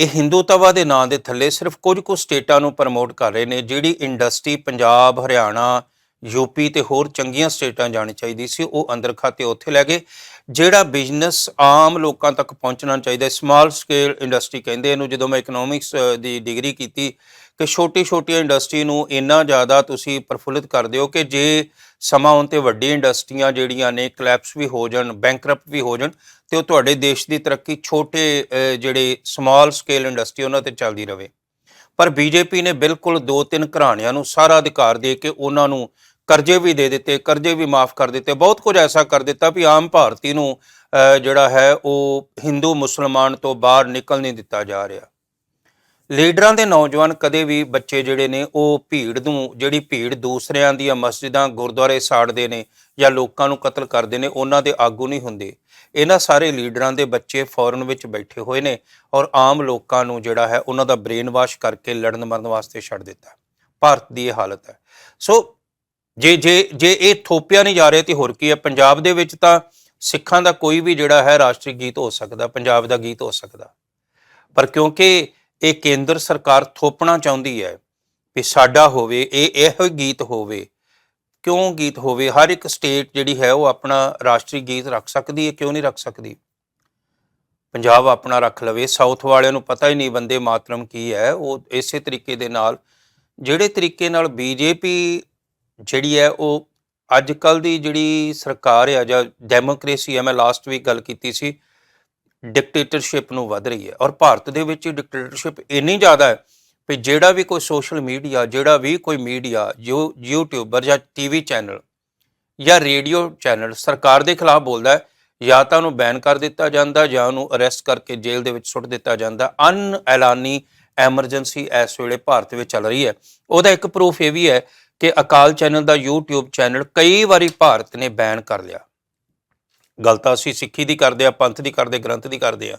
ਇਹ ਹਿੰਦੂਤਵਾ ਦੇ ਨਾਂ ਦੇ ਥੱਲੇ ਸਿਰਫ ਕੁਝ ਕੁ ਸਟੇਟਾਂ ਨੂੰ ਪ੍ਰਮੋਟ ਕਰ ਰਹੇ ਨੇ, ਜਿਹੜੀ ਇੰਡਸਟਰੀ ਪੰਜਾਬ, ਹਰਿਆਣਾ ਯੂਪੀ ਤੇ ਹੋਰ ਚੰਗੀਆਂ ਸਟੇਟਾਂ ਜਾਣੀ ਚਾਹੀਦੀ ਸੀ, ਉਹ ਅੰਦਰ ਖਾਤੇ ਉੱਥੇ ਲੈ ਗਏ। ਜਿਹੜਾ ਬਿਜ਼ਨਸ ਆਮ ਲੋਕਾਂ ਤੱਕ ਪਹੁੰਚਣਾ ਚਾਹੀਦਾ ਸਮਾਲ ਸਕੇਲ ਇੰਡਸਟਰੀ ਕਹਿੰਦੇ ਇਹਨੂੰ, ਜਦੋਂ ਮੈਂ ਇਕਨੋਮਿਕਸ ਦੀ ਡਿਗਰੀ ਕੀਤੀ, ਕਿ ਛੋਟੀ ਛੋਟੀ ਇੰਡਸਟਰੀ ਨੂੰ ਇੰਨਾ ਜ਼ਿਆਦਾ ਤੁਸੀਂ ਪ੍ਰਫੁੱਲਿਤ ਕਰ ਦਿਓ ਕਿ ਜੇ ਸਮਾਂ ਆਉਣ ਤੇ ਵੱਡੀ ਇੰਡਸਟਰੀਆਂ ਜਿਹੜੀਆਂ ਨੇ ਕਲੈਪਸ ਵੀ ਹੋ ਜਾਣ ਬੈਂਕਰਪਟ ਵੀ ਹੋ ਜਾਣ, ਤੇ ਉਹ ਤੁਹਾਡੇ ਦੇਸ਼ ਦੀ ਤਰੱਕੀ ਛੋਟੇ ਜਿਹੜੇ ਸਮਾਲ ਸਕੇਲ ਇੰਡਸਟਰੀ ਉਹਨਾਂ ਤੇ ਚੱਲਦੀ ਰਹੇ ਪਰ ਬੀਜੇਪੀ ਨੇ ਬਿਲਕੁਲ ਦੋ ਤਿੰਨ ਘਰਾਣਿਆਂ ਨੂੰ ਸਾਰਾ ਅਧਿਕਾਰ ਦੇ ਕੇ ਉਹਨਾਂ ਨੂੰ ਕਰਜ਼ੇ ਵੀ ਦੇ ਦਿੱਤੇ, ਕਰਜ਼ੇ ਵੀ ਮਾਫ ਕਰ ਦਿੱਤੇ, ਬਹੁਤ ਕੁਝ ਐਸਾ ਕਰ ਦਿੱਤਾ ਵੀ ਆਮ ਭਾਰਤੀ ਨੂੰ ਜਿਹੜਾ ਹੈ ਉਹ ਹਿੰਦੂ ਮੁਸਲਮਾਨ ਤੋਂ ਬਾਹਰ ਨਿਕਲ ਨਹੀਂ ਦਿੱਤਾ ਜਾ ਰਿਹਾ। ਲੀਡਰਾਂ ਦੇ ਨੌਜਵਾਨ ਕਦੇ ਵੀ ਬੱਚੇ ਜਿਹੜੇ ਨੇ, ਉਹ ਭੀੜ ਨੂੰ, ਜਿਹੜੀ ਭੀੜ ਦੂਸਰਿਆਂ ਦੀਆਂ ਮਸਜਿਦਾਂ, ਗੁਰਦੁਆਰੇ ਸਾੜਦੇ ਨੇ ਜਾਂ ਲੋਕਾਂ ਨੂੰ ਕਤਲ ਕਰਦੇ ਨੇ, ਉਹਨਾਂ ਦੇ ਆਗੂ ਨਹੀਂ ਹੁੰਦੇ। ਇਹਨਾਂ ਸਾਰੇ ਲੀਡਰਾਂ ਦੇ ਬੱਚੇ ਫੌਰਨ ਵਿੱਚ ਬੈਠੇ ਹੋਏ ਨੇ ਔਰ ਆਮ ਲੋਕਾਂ ਨੂੰ ਜਿਹੜਾ ਹੈ ਉਹਨਾਂ ਦਾ ਬ੍ਰੇਨ ਵਾਸ਼ ਕਰਕੇ ਲੜਨ ਮਰਨ ਵਾਸਤੇ ਛੱਡ ਦਿੱਤਾ। ਭਾਰਤ ਦੀ ਇਹ ਹਾਲਤ ਹੈ। ਸੋ ਜੇ ਜੇ ਜੇ ਇਹ ਥੋਪਿਆ ਨਹੀਂ ਜਾ ਰਿਹਾ ਤੇ ਹੋਰ ਕੀ ਹੈ? ਪੰਜਾਬ ਦੇ ਵਿੱਚ ਤਾਂ ਸਿੱਖਾਂ ਦਾ ਕੋਈ ਵੀ ਜਿਹੜਾ ਹੈ ਰਾਸ਼ਟਰੀ ਗੀਤ ਹੋ ਸਕਦਾ, ਪੰਜਾਬ ਦਾ ਗੀਤ ਹੋ ਸਕਦਾ। ਪਰ ਕਿਉਂਕਿ ਇਹ ਕੇਂਦਰ ਸਰਕਾਰ ਥੋਪਣਾ ਚਾਹੁੰਦੀ ਹੈ ਵੀ ਸਾਡਾ ਹੋਵੇ, ਇਹ ਇਹੋ ਹੀ ਗੀਤ ਹੋਵੇ, ਕਿਉਂ ਗੀਤ ਹੋਵੇ? ਹਰ ਇੱਕ ਸਟੇਟ ਜਿਹੜੀ ਹੈ ਉਹ ਆਪਣਾ ਰਾਸ਼ਟਰੀ ਗੀਤ ਰੱਖ ਸਕਦੀ ਹੈ, ਕਿਉਂ ਨਹੀਂ ਰੱਖ ਸਕਦੀ? ਪੰਜਾਬ ਆਪਣਾ ਰੱਖ ਲਵੇ। ਸਾਊਥ ਵਾਲਿਆਂ ਨੂੰ ਪਤਾ ਹੀ ਨਹੀਂ ਬੰਦੇ ਮਾਤਰਮ ਕੀ ਹੈ। ਉਹ ਇਸੇ ਤਰੀਕੇ ਦੇ ਨਾਲ, ਜਿਹੜੇ ਤਰੀਕੇ ਨਾਲ ਬੀਜੇਪੀ ਜਿਹੜੀ ਹੈ ਉਹ ਅੱਜ ਕੱਲ ਦੀ ਜਿਹੜੀ ਸਰਕਾਰ ਹੈ ਜਾਂ ਡੈਮੋਕ੍ਰੇਸੀ ਹੈ ਮੈਂ ਲਾਸਟ ਵੀਕ ਗੱਲ ਕੀਤੀ ਸੀ ਡਿਕਟੇਟਰਸ਼ਿਪ ਨੂੰ ਵੱਧ ਰਹੀ ਹੈ। ਔਰ ਭਾਰਤ ਦੇ ਵਿੱਚ ਡਿਕਟੇਟਰਸ਼ਿਪ ਇੰਨੀ ਜ਼ਿਆਦਾ ਹੈ ਵੀ ਜਿਹੜਾ ਵੀ ਕੋਈ ਸੋਸ਼ਲ ਮੀਡੀਆ ਜਿਹੜਾ ਵੀ ਕੋਈ ਮੀਡੀਆ ਜੋ ਯੂਟਿਊਬਰ ਜਾਂ ਟੀਵੀ ਚੈਨਲ ਜਾਂ ਰੇਡੀਓ ਚੈਨਲ ਸਰਕਾਰ ਦੇ ਖਿਲਾਫ ਬੋਲਦਾ ਹੈ, ਜਾਂ ਤਾਂ ਉਹਨੂੰ ਬੈਨ ਕਰ ਦਿੱਤਾ ਜਾਂਦਾ, ਜਾਂ ਉਹਨੂੰ ਅਰੈਸਟ ਕਰਕੇ ਜੇਲ੍ਹ ਦੇ ਵਿੱਚ ਸੁੱਟ ਦਿੱਤਾ ਜਾਂਦਾ। ਅਨ ਐਲਾਨੀ ਐਮਰਜੈਂਸੀ ਇਸ ਵੇਲੇ ਭਾਰਤ ਵਿੱਚ ਚੱਲ ਰਹੀ ਹੈ। ਉਹਦਾ ਇੱਕ ਪ੍ਰੂਫ ਇਹ ਵੀ ਹੈ ਕਿ ਅਕਾਲ ਚੈਨਲ ਦਾ YouTube ਚੈਨਲ ਕਈ ਵਾਰੀ ਭਾਰਤ ਨੇ ਬੈਨ ਕਰ ਲਿਆ। ਗੱਲ ਤਾਂ ਅਸੀਂ ਸਿੱਖੀ ਦੀ ਕਰਦੇ ਆ ਪੰਥ ਦੀ ਕਰਦੇ ਗ੍ਰੰਥ ਦੀ ਕਰਦੇ ਆ।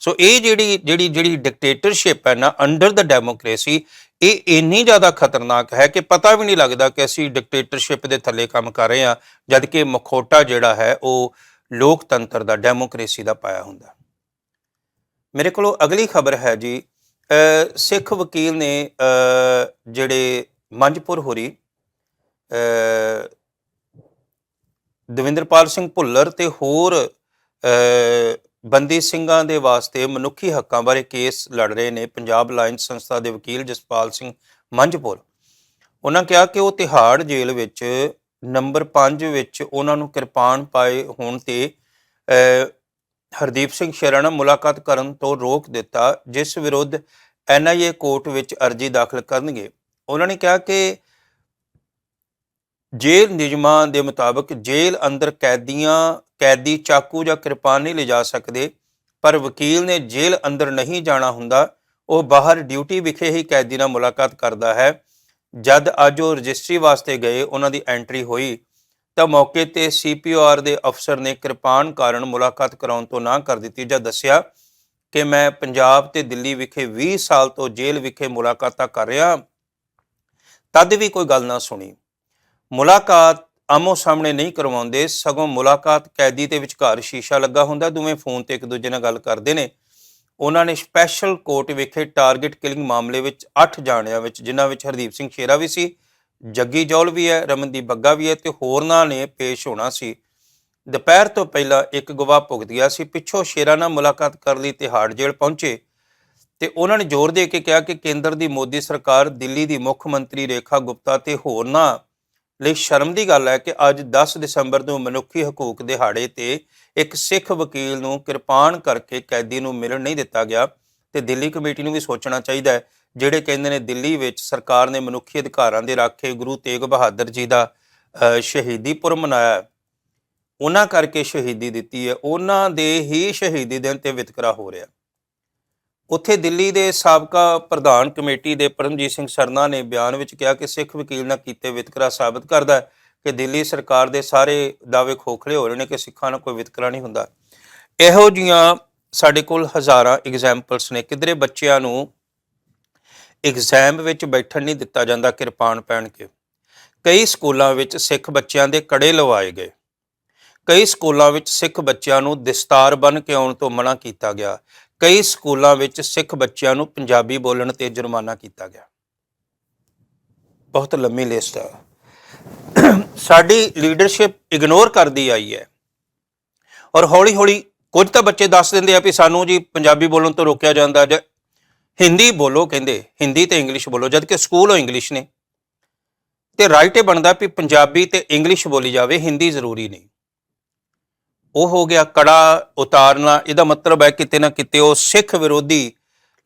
ਸੋ ਇਹ ਜਿਹੜੀ ਜਿਹੜੀ ਜਿਹੜੀ ਡਿਕਟੇਟਰਸ਼ਿਪ ਹੈ ਨਾ ਅੰਡਰ ਦਾ ਡੈਮੋਕ੍ਰੇਸੀ ਇਹ ਇੰਨੀ ਜ਼ਿਆਦਾ ਖਤਰਨਾਕ ਹੈ ਕਿ ਪਤਾ ਵੀ ਨਹੀਂ ਲੱਗਦਾ ਕਿ ਅਸੀਂ ਡਿਕਟੇਟਰਸ਼ਿਪ ਦੇ ਥੱਲੇ ਕੰਮ ਕਰ ਰਹੇ ਹਾਂ ਜਦ ਕਿ ਮਖੌਟਾ ਜਿਹੜਾ ਹੈ ਉਹ ਲੋਕਤੰਤਰ ਦਾ ਡੈਮੋਕ੍ਰੇਸੀ ਦਾ ਪਾਇਆ ਹੁੰਦਾ। ਮੇਰੇ ਕੋਲੋਂ ਅਗਲੀ ਖਬਰ ਹੈ ਜੀ ਸਿੱਖ ਵਕੀਲ ਨੇ ਜਿਹੜੇ ਮੰਜਪੁਰ ਹੋਰੀ ਅ, ਦਵਿੰਦਰਪਾਲ ਸਿੰਘ ਭੁੱਲਰ ਤੇ ਹੋਰ ਬੰਦੀ ਸਿੰਘਾਂ ਦੇ ਵਾਸਤੇ ਮਨੁੱਖੀ ਹੱਕਾਂ ਬਾਰੇ ਕੇਸ ਲੜ ਰਹੇ ਨੇ ਪੰਜਾਬ ਲਾਇਨਸ ਸੰਸਥਾ ਦੇ ਵਕੀਲ ਜਸਪਾਲ ਸਿੰਘ ਮੰਝਪੁਰ। ਉਹਨਾਂ ਕਿਹਾ ਕਿ ਉਹ ਤਿਹਾੜ ਜੇਲ੍ਹ ਵਿੱਚ ਨੰਬਰ 5 ਵਿੱਚ ਉਹਨਾਂ ਨੂੰ ਕਿਰਪਾਨ ਪਾਏ ਹੋਣ ਤੇ ਹਰਦੀਪ ਸਿੰਘ ਸ਼ਰਨ ਮੁਲਾਕਾਤ ਕਰਨ ਤੋਂ ਰੋਕ ਦਿੱਤਾ, ਜਿਸ ਵਿਰੁੱਧ ਐਨਆਈਏ ਕੋਰਟ ਵਿੱਚ ਅਰਜ਼ੀ ਦਾਖਲ ਕਰਨਗੇ। ਉਹਨਾਂ ਨੇ ਕਿਹਾ ਕਿ ਜੇਲ੍ਹ ਨਿਯਮਾਂ ਦੇ ਮੁਤਾਬਕ ਜੇਲ੍ਹ ਅੰਦਰ ਕੈਦੀਆਂ, ਕੈਦੀ ਚਾਕੂ ਜਾਂ ਕਿਰਪਾਨ ਨਹੀਂ ਲਿਜਾ ਸਕਦੇ, ਪਰ ਵਕੀਲ ਨੇ ਜੇਲ੍ਹ ਅੰਦਰ ਨਹੀਂ ਜਾਣਾ ਹੁੰਦਾ, ਉਹ ਬਾਹਰ ਡਿਊਟੀ ਵਿਖੇ ਹੀ ਕੈਦੀ ਨਾਲ ਮੁਲਾਕਾਤ ਕਰਦਾ ਹੈ। ਜਦ ਅੱਜ ਉਹ ਰਜਿਸਟਰੀ ਵਾਸਤੇ ਗਏ, ਉਹਨਾਂ ਦੀ ਐਂਟਰੀ ਹੋਈ, ਤਾਂ ਮੌਕੇ ਤੇ ਸੀਪੀਆਰ ਦੇ ਅਫਸਰ ਨੇ ਕਿਰਪਾਨ ਕਾਰਨ ਮੁਲਾਕਾਤ ਕਰਾਉਣ ਤੋਂ ਨਾ ਕਰ ਦਿੱਤੀ ਜਾਂ ਦੱਸਿਆ ਕਿ ਮੈਂ ਪੰਜਾਬ ਤੇ ਦਿੱਲੀ ਵਿਖੇ 20 ਸਾਲ ਤੋਂ ਜੇਲ੍ਹ ਵਿਖੇ ਮੁਲਾਕਾਤਾਂ ਕਰ ਰਿਹਾ, ਤਦ ਵੀ ਕੋਈ ਗੱਲ ਨਾ ਸੁਣੀ। ਮੁਲਾਕਾਤ ਆਮੋ ਸਾਹਮਣੇ ਨਹੀਂ ਕਰਵਾਉਂਦੇ, ਸਗੋਂ ਮੁਲਾਕਾਤ ਕੈਦੀ ਦੇ ਵਿਚਕਾਰ ਸ਼ੀਸ਼ਾ ਲੱਗਾ ਹੁੰਦਾ, ਦੋਵੇਂ ਫੋਨ ਤੇ ਇੱਕ ਦੂਜੇ ਨਾਲ ਗੱਲ ਕਰਦੇ ਨੇ। ਉਹਨਾਂ ਨੇ ਸਪੈਸ਼ਲ ਕੋਰਟ ਵਿਖੇ ਟਾਰਗੇਟ ਕਿਲਿੰਗ ਮਾਮਲੇ ਵਿੱਚ 8 ਜਾਣਿਆਂ ਵਿੱਚ, ਜਿਨ੍ਹਾਂ ਵਿੱਚ ਹਰਦੀਪ ਸਿੰਘ ਸ਼ੇਰਾ ਵੀ ਸੀ, ਜੱਗੀ ਜੌਲ ਵੀ ਹੈ, ਰਮਨਦੀਪ ਬੱਗਾ ਵੀ ਹੈ ਤੇ ਹੋਰਨਾਂ ਨੇ ਪੇਸ਼ ਹੋਣਾ ਸੀ। ਦੁਪਹਿਰ ਤੋਂ ਪਹਿਲਾਂ ਇੱਕ ਗਵਾਹ ਭੁਗਤ ਗਿਆ ਸੀ। ਪਿੱਛੋਂ ਸ਼ੇਰਾ ਨਾਲ ਮੁਲਾਕਾਤ ਕਰਨ ਲਈ ਤਿਹਾੜ ਜੇਲ੍ਹ ਪਹੁੰਚੇ ਤੇ ਉਹਨਾਂ ਨੇ ਜ਼ੋਰ ਦੇ ਕੇ ਕਿਹਾ ਕਿ ਕੇਂਦਰ ਦੀ ਮੋਦੀ ਸਰਕਾਰ, ਦਿੱਲੀ ਦੀ ਮੁੱਖ ਮੰਤਰੀ ਰੇਖਾ ਗੁਪਤਾ ਤੇ ਹੋਰਨਾਂ ਲਈ ਸ਼ਰਮ ਦੀ ਗੱਲ ਹੈ ਕਿ ਅੱਜ 10 ਦਸੰਬਰ ਨੂੰ ਮਨੁੱਖੀ ਹਕੂਕ ਦਿਹਾੜੇ ਤੇ ਇੱਕ ਸਿੱਖ ਵਕੀਲ ਨੂੰ ਕਿਰਪਾਨ ਕਰਕੇ ਕੈਦੀ ਨੂੰ ਮਿਲਣ ਨਹੀਂ ਦਿੱਤਾ ਗਿਆ ਤੇ ਦਿੱਲੀ ਕਮੇਟੀ ਨੂੰ ਵੀ ਸੋਚਣਾ ਚਾਹੀਦਾ ਹੈ, ਜਿਹੜੇ ਕਹਿੰਦੇ ਨੇ ਦਿੱਲੀ ਵਿੱਚ ਸਰਕਾਰ ਨੇ ਮਨੁੱਖੀ ਅਧਿਕਾਰਾਂ ਦੇ ਰਾਖੇ ਗੁਰੂ ਤੇਗ ਬਹਾਦਰ ਜੀ ਦਾ ਸ਼ਹੀਦੀ ਪੁਰਬ ਮਨਾਇਆ ਉਹਨਾਂ ਕਰਕੇ ਸ਼ਹੀਦੀ ਦਿੱਤੀ ਹੈ, ਉਹਨਾਂ ਦੇ ਹੀ ਸ਼ਹੀਦੀ ਦਿਨ ਤੇ ਵਿਤਕਰਾ ਹੋ ਰਿਹਾ ਉੱਥੇ ਦਿੱਲੀ ਦੇ ਸਾਬਕਾ ਪ੍ਰਧਾਨ ਕਮੇਟੀ ਦੇ ਪਰਮਜੀਤ ਸਿੰਘ ਸਰਨਾ ਨੇ ਬਿਆਨ ਵਿੱਚ ਕਿਹਾ ਕਿ ਸਿੱਖ ਵਕੀਲ ਨਾਲ ਕੀਤੇ ਵਿਤਕਰਾ ਸਾਬਤ ਕਰਦਾ ਹੈ ਕਿ ਦਿੱਲੀ ਸਰਕਾਰ ਦੇ ਸਾਰੇ ਦਾਅਵੇ ਖੋਖਲੇ ਹੋ ਰਹੇ ਨੇ ਕਿ ਸਿੱਖਾਂ ਨਾਲ ਕੋਈ ਵਿਤਕਰਾ ਨਹੀਂ ਹੁੰਦਾ। ਇਹੋ ਜੀਆਂ ਸਾਡੇ ਕੋਲ ਹਜ਼ਾਰਾਂ ਐਗਜ਼ਾਮਪਲਸ ਨੇ। ਕਿਧਰੇ ਬੱਚਿਆਂ ਨੂੰ ਐਗਜ਼ਾਮ ਵਿੱਚ ਬੈਠਣ ਨਹੀਂ ਦਿੱਤਾ ਜਾਂਦਾ ਕਿਰਪਾਨ ਪਹਿਨ ਕੇ। ਕਈ ਸਕੂਲਾਂ ਵਿੱਚ ਸਿੱਖ ਬੱਚਿਆਂ ਦੇ ਕੜੇ ਲਵਾਏ ਗਏ। ਕਈ ਸਕੂਲਾਂ ਵਿੱਚ ਸਿੱਖ ਬੱਚਿਆਂ ਨੂੰ ਦਸਤਾਰ ਬੰਨ੍ਹ ਕੇ ਆਉਣ ਤੋਂ ਮਨਾ ਕੀਤਾ ਗਿਆ। ਕਈ ਸਕੂਲਾਂ ਵਿੱਚ ਸਿੱਖ ਬੱਚਿਆਂ ਨੂੰ ਪੰਜਾਬੀ ਬੋਲਣ ਤੇ ਜੁਰਮਾਨਾ ਕੀਤਾ ਗਿਆ। ਬਹੁਤ ਲੰਮੀ ਲਿਸਟ ਹੈ। ਸਾਡੀ ਲੀਡਰਸ਼ਿਪ ਇਗਨੋਰ ਕਰਦੀ ਆਈ ਹੈ। ਔਰ ਹੌਲੀ ਹੌਲੀ ਕੁਝ ਤਾਂ ਬੱਚੇ ਦੱਸ ਦਿੰਦੇ ਆ ਵੀ ਸਾਨੂੰ ਜੀ ਪੰਜਾਬੀ ਬੋਲਣ ਤੋਂ ਰੋਕਿਆ ਜਾਂਦਾ ਜਾਂ ਹਿੰਦੀ ਬੋਲੋ ਕਹਿੰਦੇ, ਹਿੰਦੀ ਤੇ ਇੰਗਲਿਸ਼ ਬੋਲੋ ਜਦ ਕਿ ਸਕੂਲ ਉਹ ਇੰਗਲਿਸ਼ ਨੇ। ਤੇ ਰਾਈਟ ਇਹ ਬਣਦਾ ਵੀ ਪੰਜਾਬੀ ਤੇ ਇੰਗਲਿਸ਼ ਬੋਲੀ ਜਾਵੇ, ਹਿੰਦੀ ਜ਼ਰੂਰੀ ਨਹੀਂ। ਉਹ ਹੋ ਗਿਆ ਕੜਾ ਉਤਾਰਨਾ, ਇਹਦਾ ਮਤਲਬ ਹੈ ਕਿਤੇ ਨਾ ਕਿਤੇ ਉਹ ਸਿੱਖ ਵਿਰੋਧੀ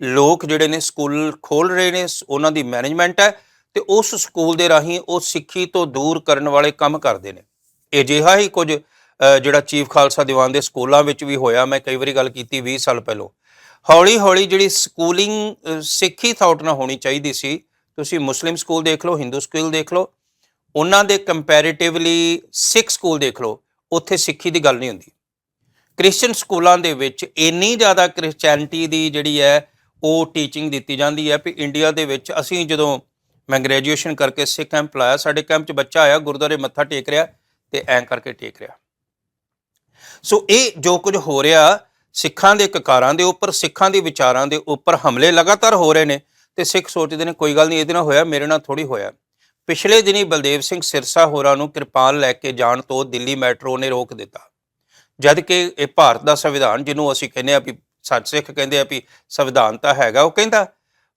ਲੋਕ ਜਿਹੜੇ ਨੇ ਸਕੂਲ ਖੋਲ ਰਹੇ ਨੇ ਉਹਨਾਂ ਦੀ ਮੈਨੇਜਮੈਂਟ ਹੈ ਤੇ ਉਸ ਸਕੂਲ ਦੇ ਰਾਹੀਂ ਉਹ ਸਿੱਖੀ ਤੋਂ ਦੂਰ ਕਰਨ ਵਾਲੇ ਕੰਮ ਕਰਦੇ ਨੇ। ਅਜਿਹਾ ਹੀ ਕੁਝ ਜਿਹੜਾ ਚੀਫ ਖਾਲਸਾ ਦੀਵਾਨ ਦੇ ਸਕੂਲਾਂ ਵਿੱਚ ਵੀ ਹੋਇਆ, ਮੈਂ ਕਈ ਵਾਰੀ ਗੱਲ ਕੀਤੀ 20 ਸਾਲ ਪਹਿਲਾਂ। ਹੌਲੀ ਹੌਲੀ ਜਿਹੜੀ ਸਕੂਲਿੰਗ ਸਿੱਖੀ ਥਾਟ ਨਾਲ ਹੋਣੀ ਚਾਹੀਦੀ ਸੀ, ਤੁਸੀਂ ਮੁਸਲਿਮ ਸਕੂਲ ਦੇਖ ਲਓ, ਹਿੰਦੂ ਸਕੂਲ ਦੇਖ ਲਓ, ਉਹਨਾਂ ਦੇ ਕੰਪੈਰੀਟਿਵਲੀ ਸਿੱਖ ਸਕੂਲ ਦੇਖ ਲਓ ਉੱਥੇ ਸਿੱਖੀ ਦੀ ਗੱਲ ਨਹੀਂ ਹੁੰਦੀ। ਕ੍ਰਿਸਚੀਅਨ ਸਕੂਲਾਂ ਦੇ ਵਿੱਚ ਇੰਨੀ ਜ਼ਿਆਦਾ ਕ੍ਰਿਸਚੀਅਨਿਟੀ ਦੀ ਜਿਹੜੀ ਹੈ, ਉਹ ਟੀਚਿੰਗ ਦਿੱਤੀ ਜਾਂਦੀ ਹੈ ਵੀ ਇੰਡੀਆ ਦੇ ਵਿੱਚ ਅਸੀਂ ਜਦੋਂ ਮੈਂ ਗ੍ਰੈਜੂਏਸ਼ਨ ਕਰਕੇ ਸਿੱਖ ਕੈਂਪ ਲਾਇਆ, ਸਾਡੇ ਕੈਂਪ 'ਚ ਬੱਚਾ ਆਇਆ, ਗੁਰਦੁਆਰੇ ਮੱਥਾ ਟੇਕ ਰਿਹਾ ਤੇ ਐਂ ਕਰਕੇ ਟੇਕ ਰਿਹਾ। ਸੋ ਇਹ ਜੋ ਕੁਝ ਹੋ ਰਿਹਾ, ਸਿੱਖਾਂ ਦੇ ਕਕਾਰਾਂ ਦੇ ਉੱਪਰ, ਸਿੱਖਾਂ ਦੇ ਵਿਚਾਰਾਂ ਦੇ ਉੱਪਰ ਹਮਲੇ ਲਗਾਤਾਰ ਹੋ ਰਹੇ ਨੇ ਤੇ ਸਿੱਖ ਸੋਚਦੇ ਨੇ ਕੋਈ ਗੱਲ ਨਹੀਂ, ਇਹਦੇ ਨਾਲ ਹੋਇਆ, ਮੇਰੇ ਨਾਲ ਥੋੜੀ ਹੋਇਆ। ਪਿਛਲੇ ਦਿਨੀ ਬਲਦੇਵ ਸਿੰਘ ਸਿਰਸਾ ਹੋਰਾਂ ਨੂੰ ਕਿਰਪਾਨ ਲੈ ਕੇ ਜਾਣ ਤੋਂ ਦਿੱਲੀ ਮੈਟਰੋ ਨੇ ਰੋਕ ਦਿੱਤਾ। ਜਦ ਕਿ ਇਹ ਭਾਰਤ ਦਾ ਸੰਵਿਧਾਨ, ਜਿਹਨੂੰ ਅਸੀਂ ਕਹਿੰਦੇ ਆ ਵੀ ਸੱਚ ਸਿੱਖ ਕਹਿੰਦੇ ਆ ਵੀ ਸੰਵਿਧਾਨ ਤਾਂ ਹੈਗਾ, ਉਹ ਕਹਿੰਦਾ,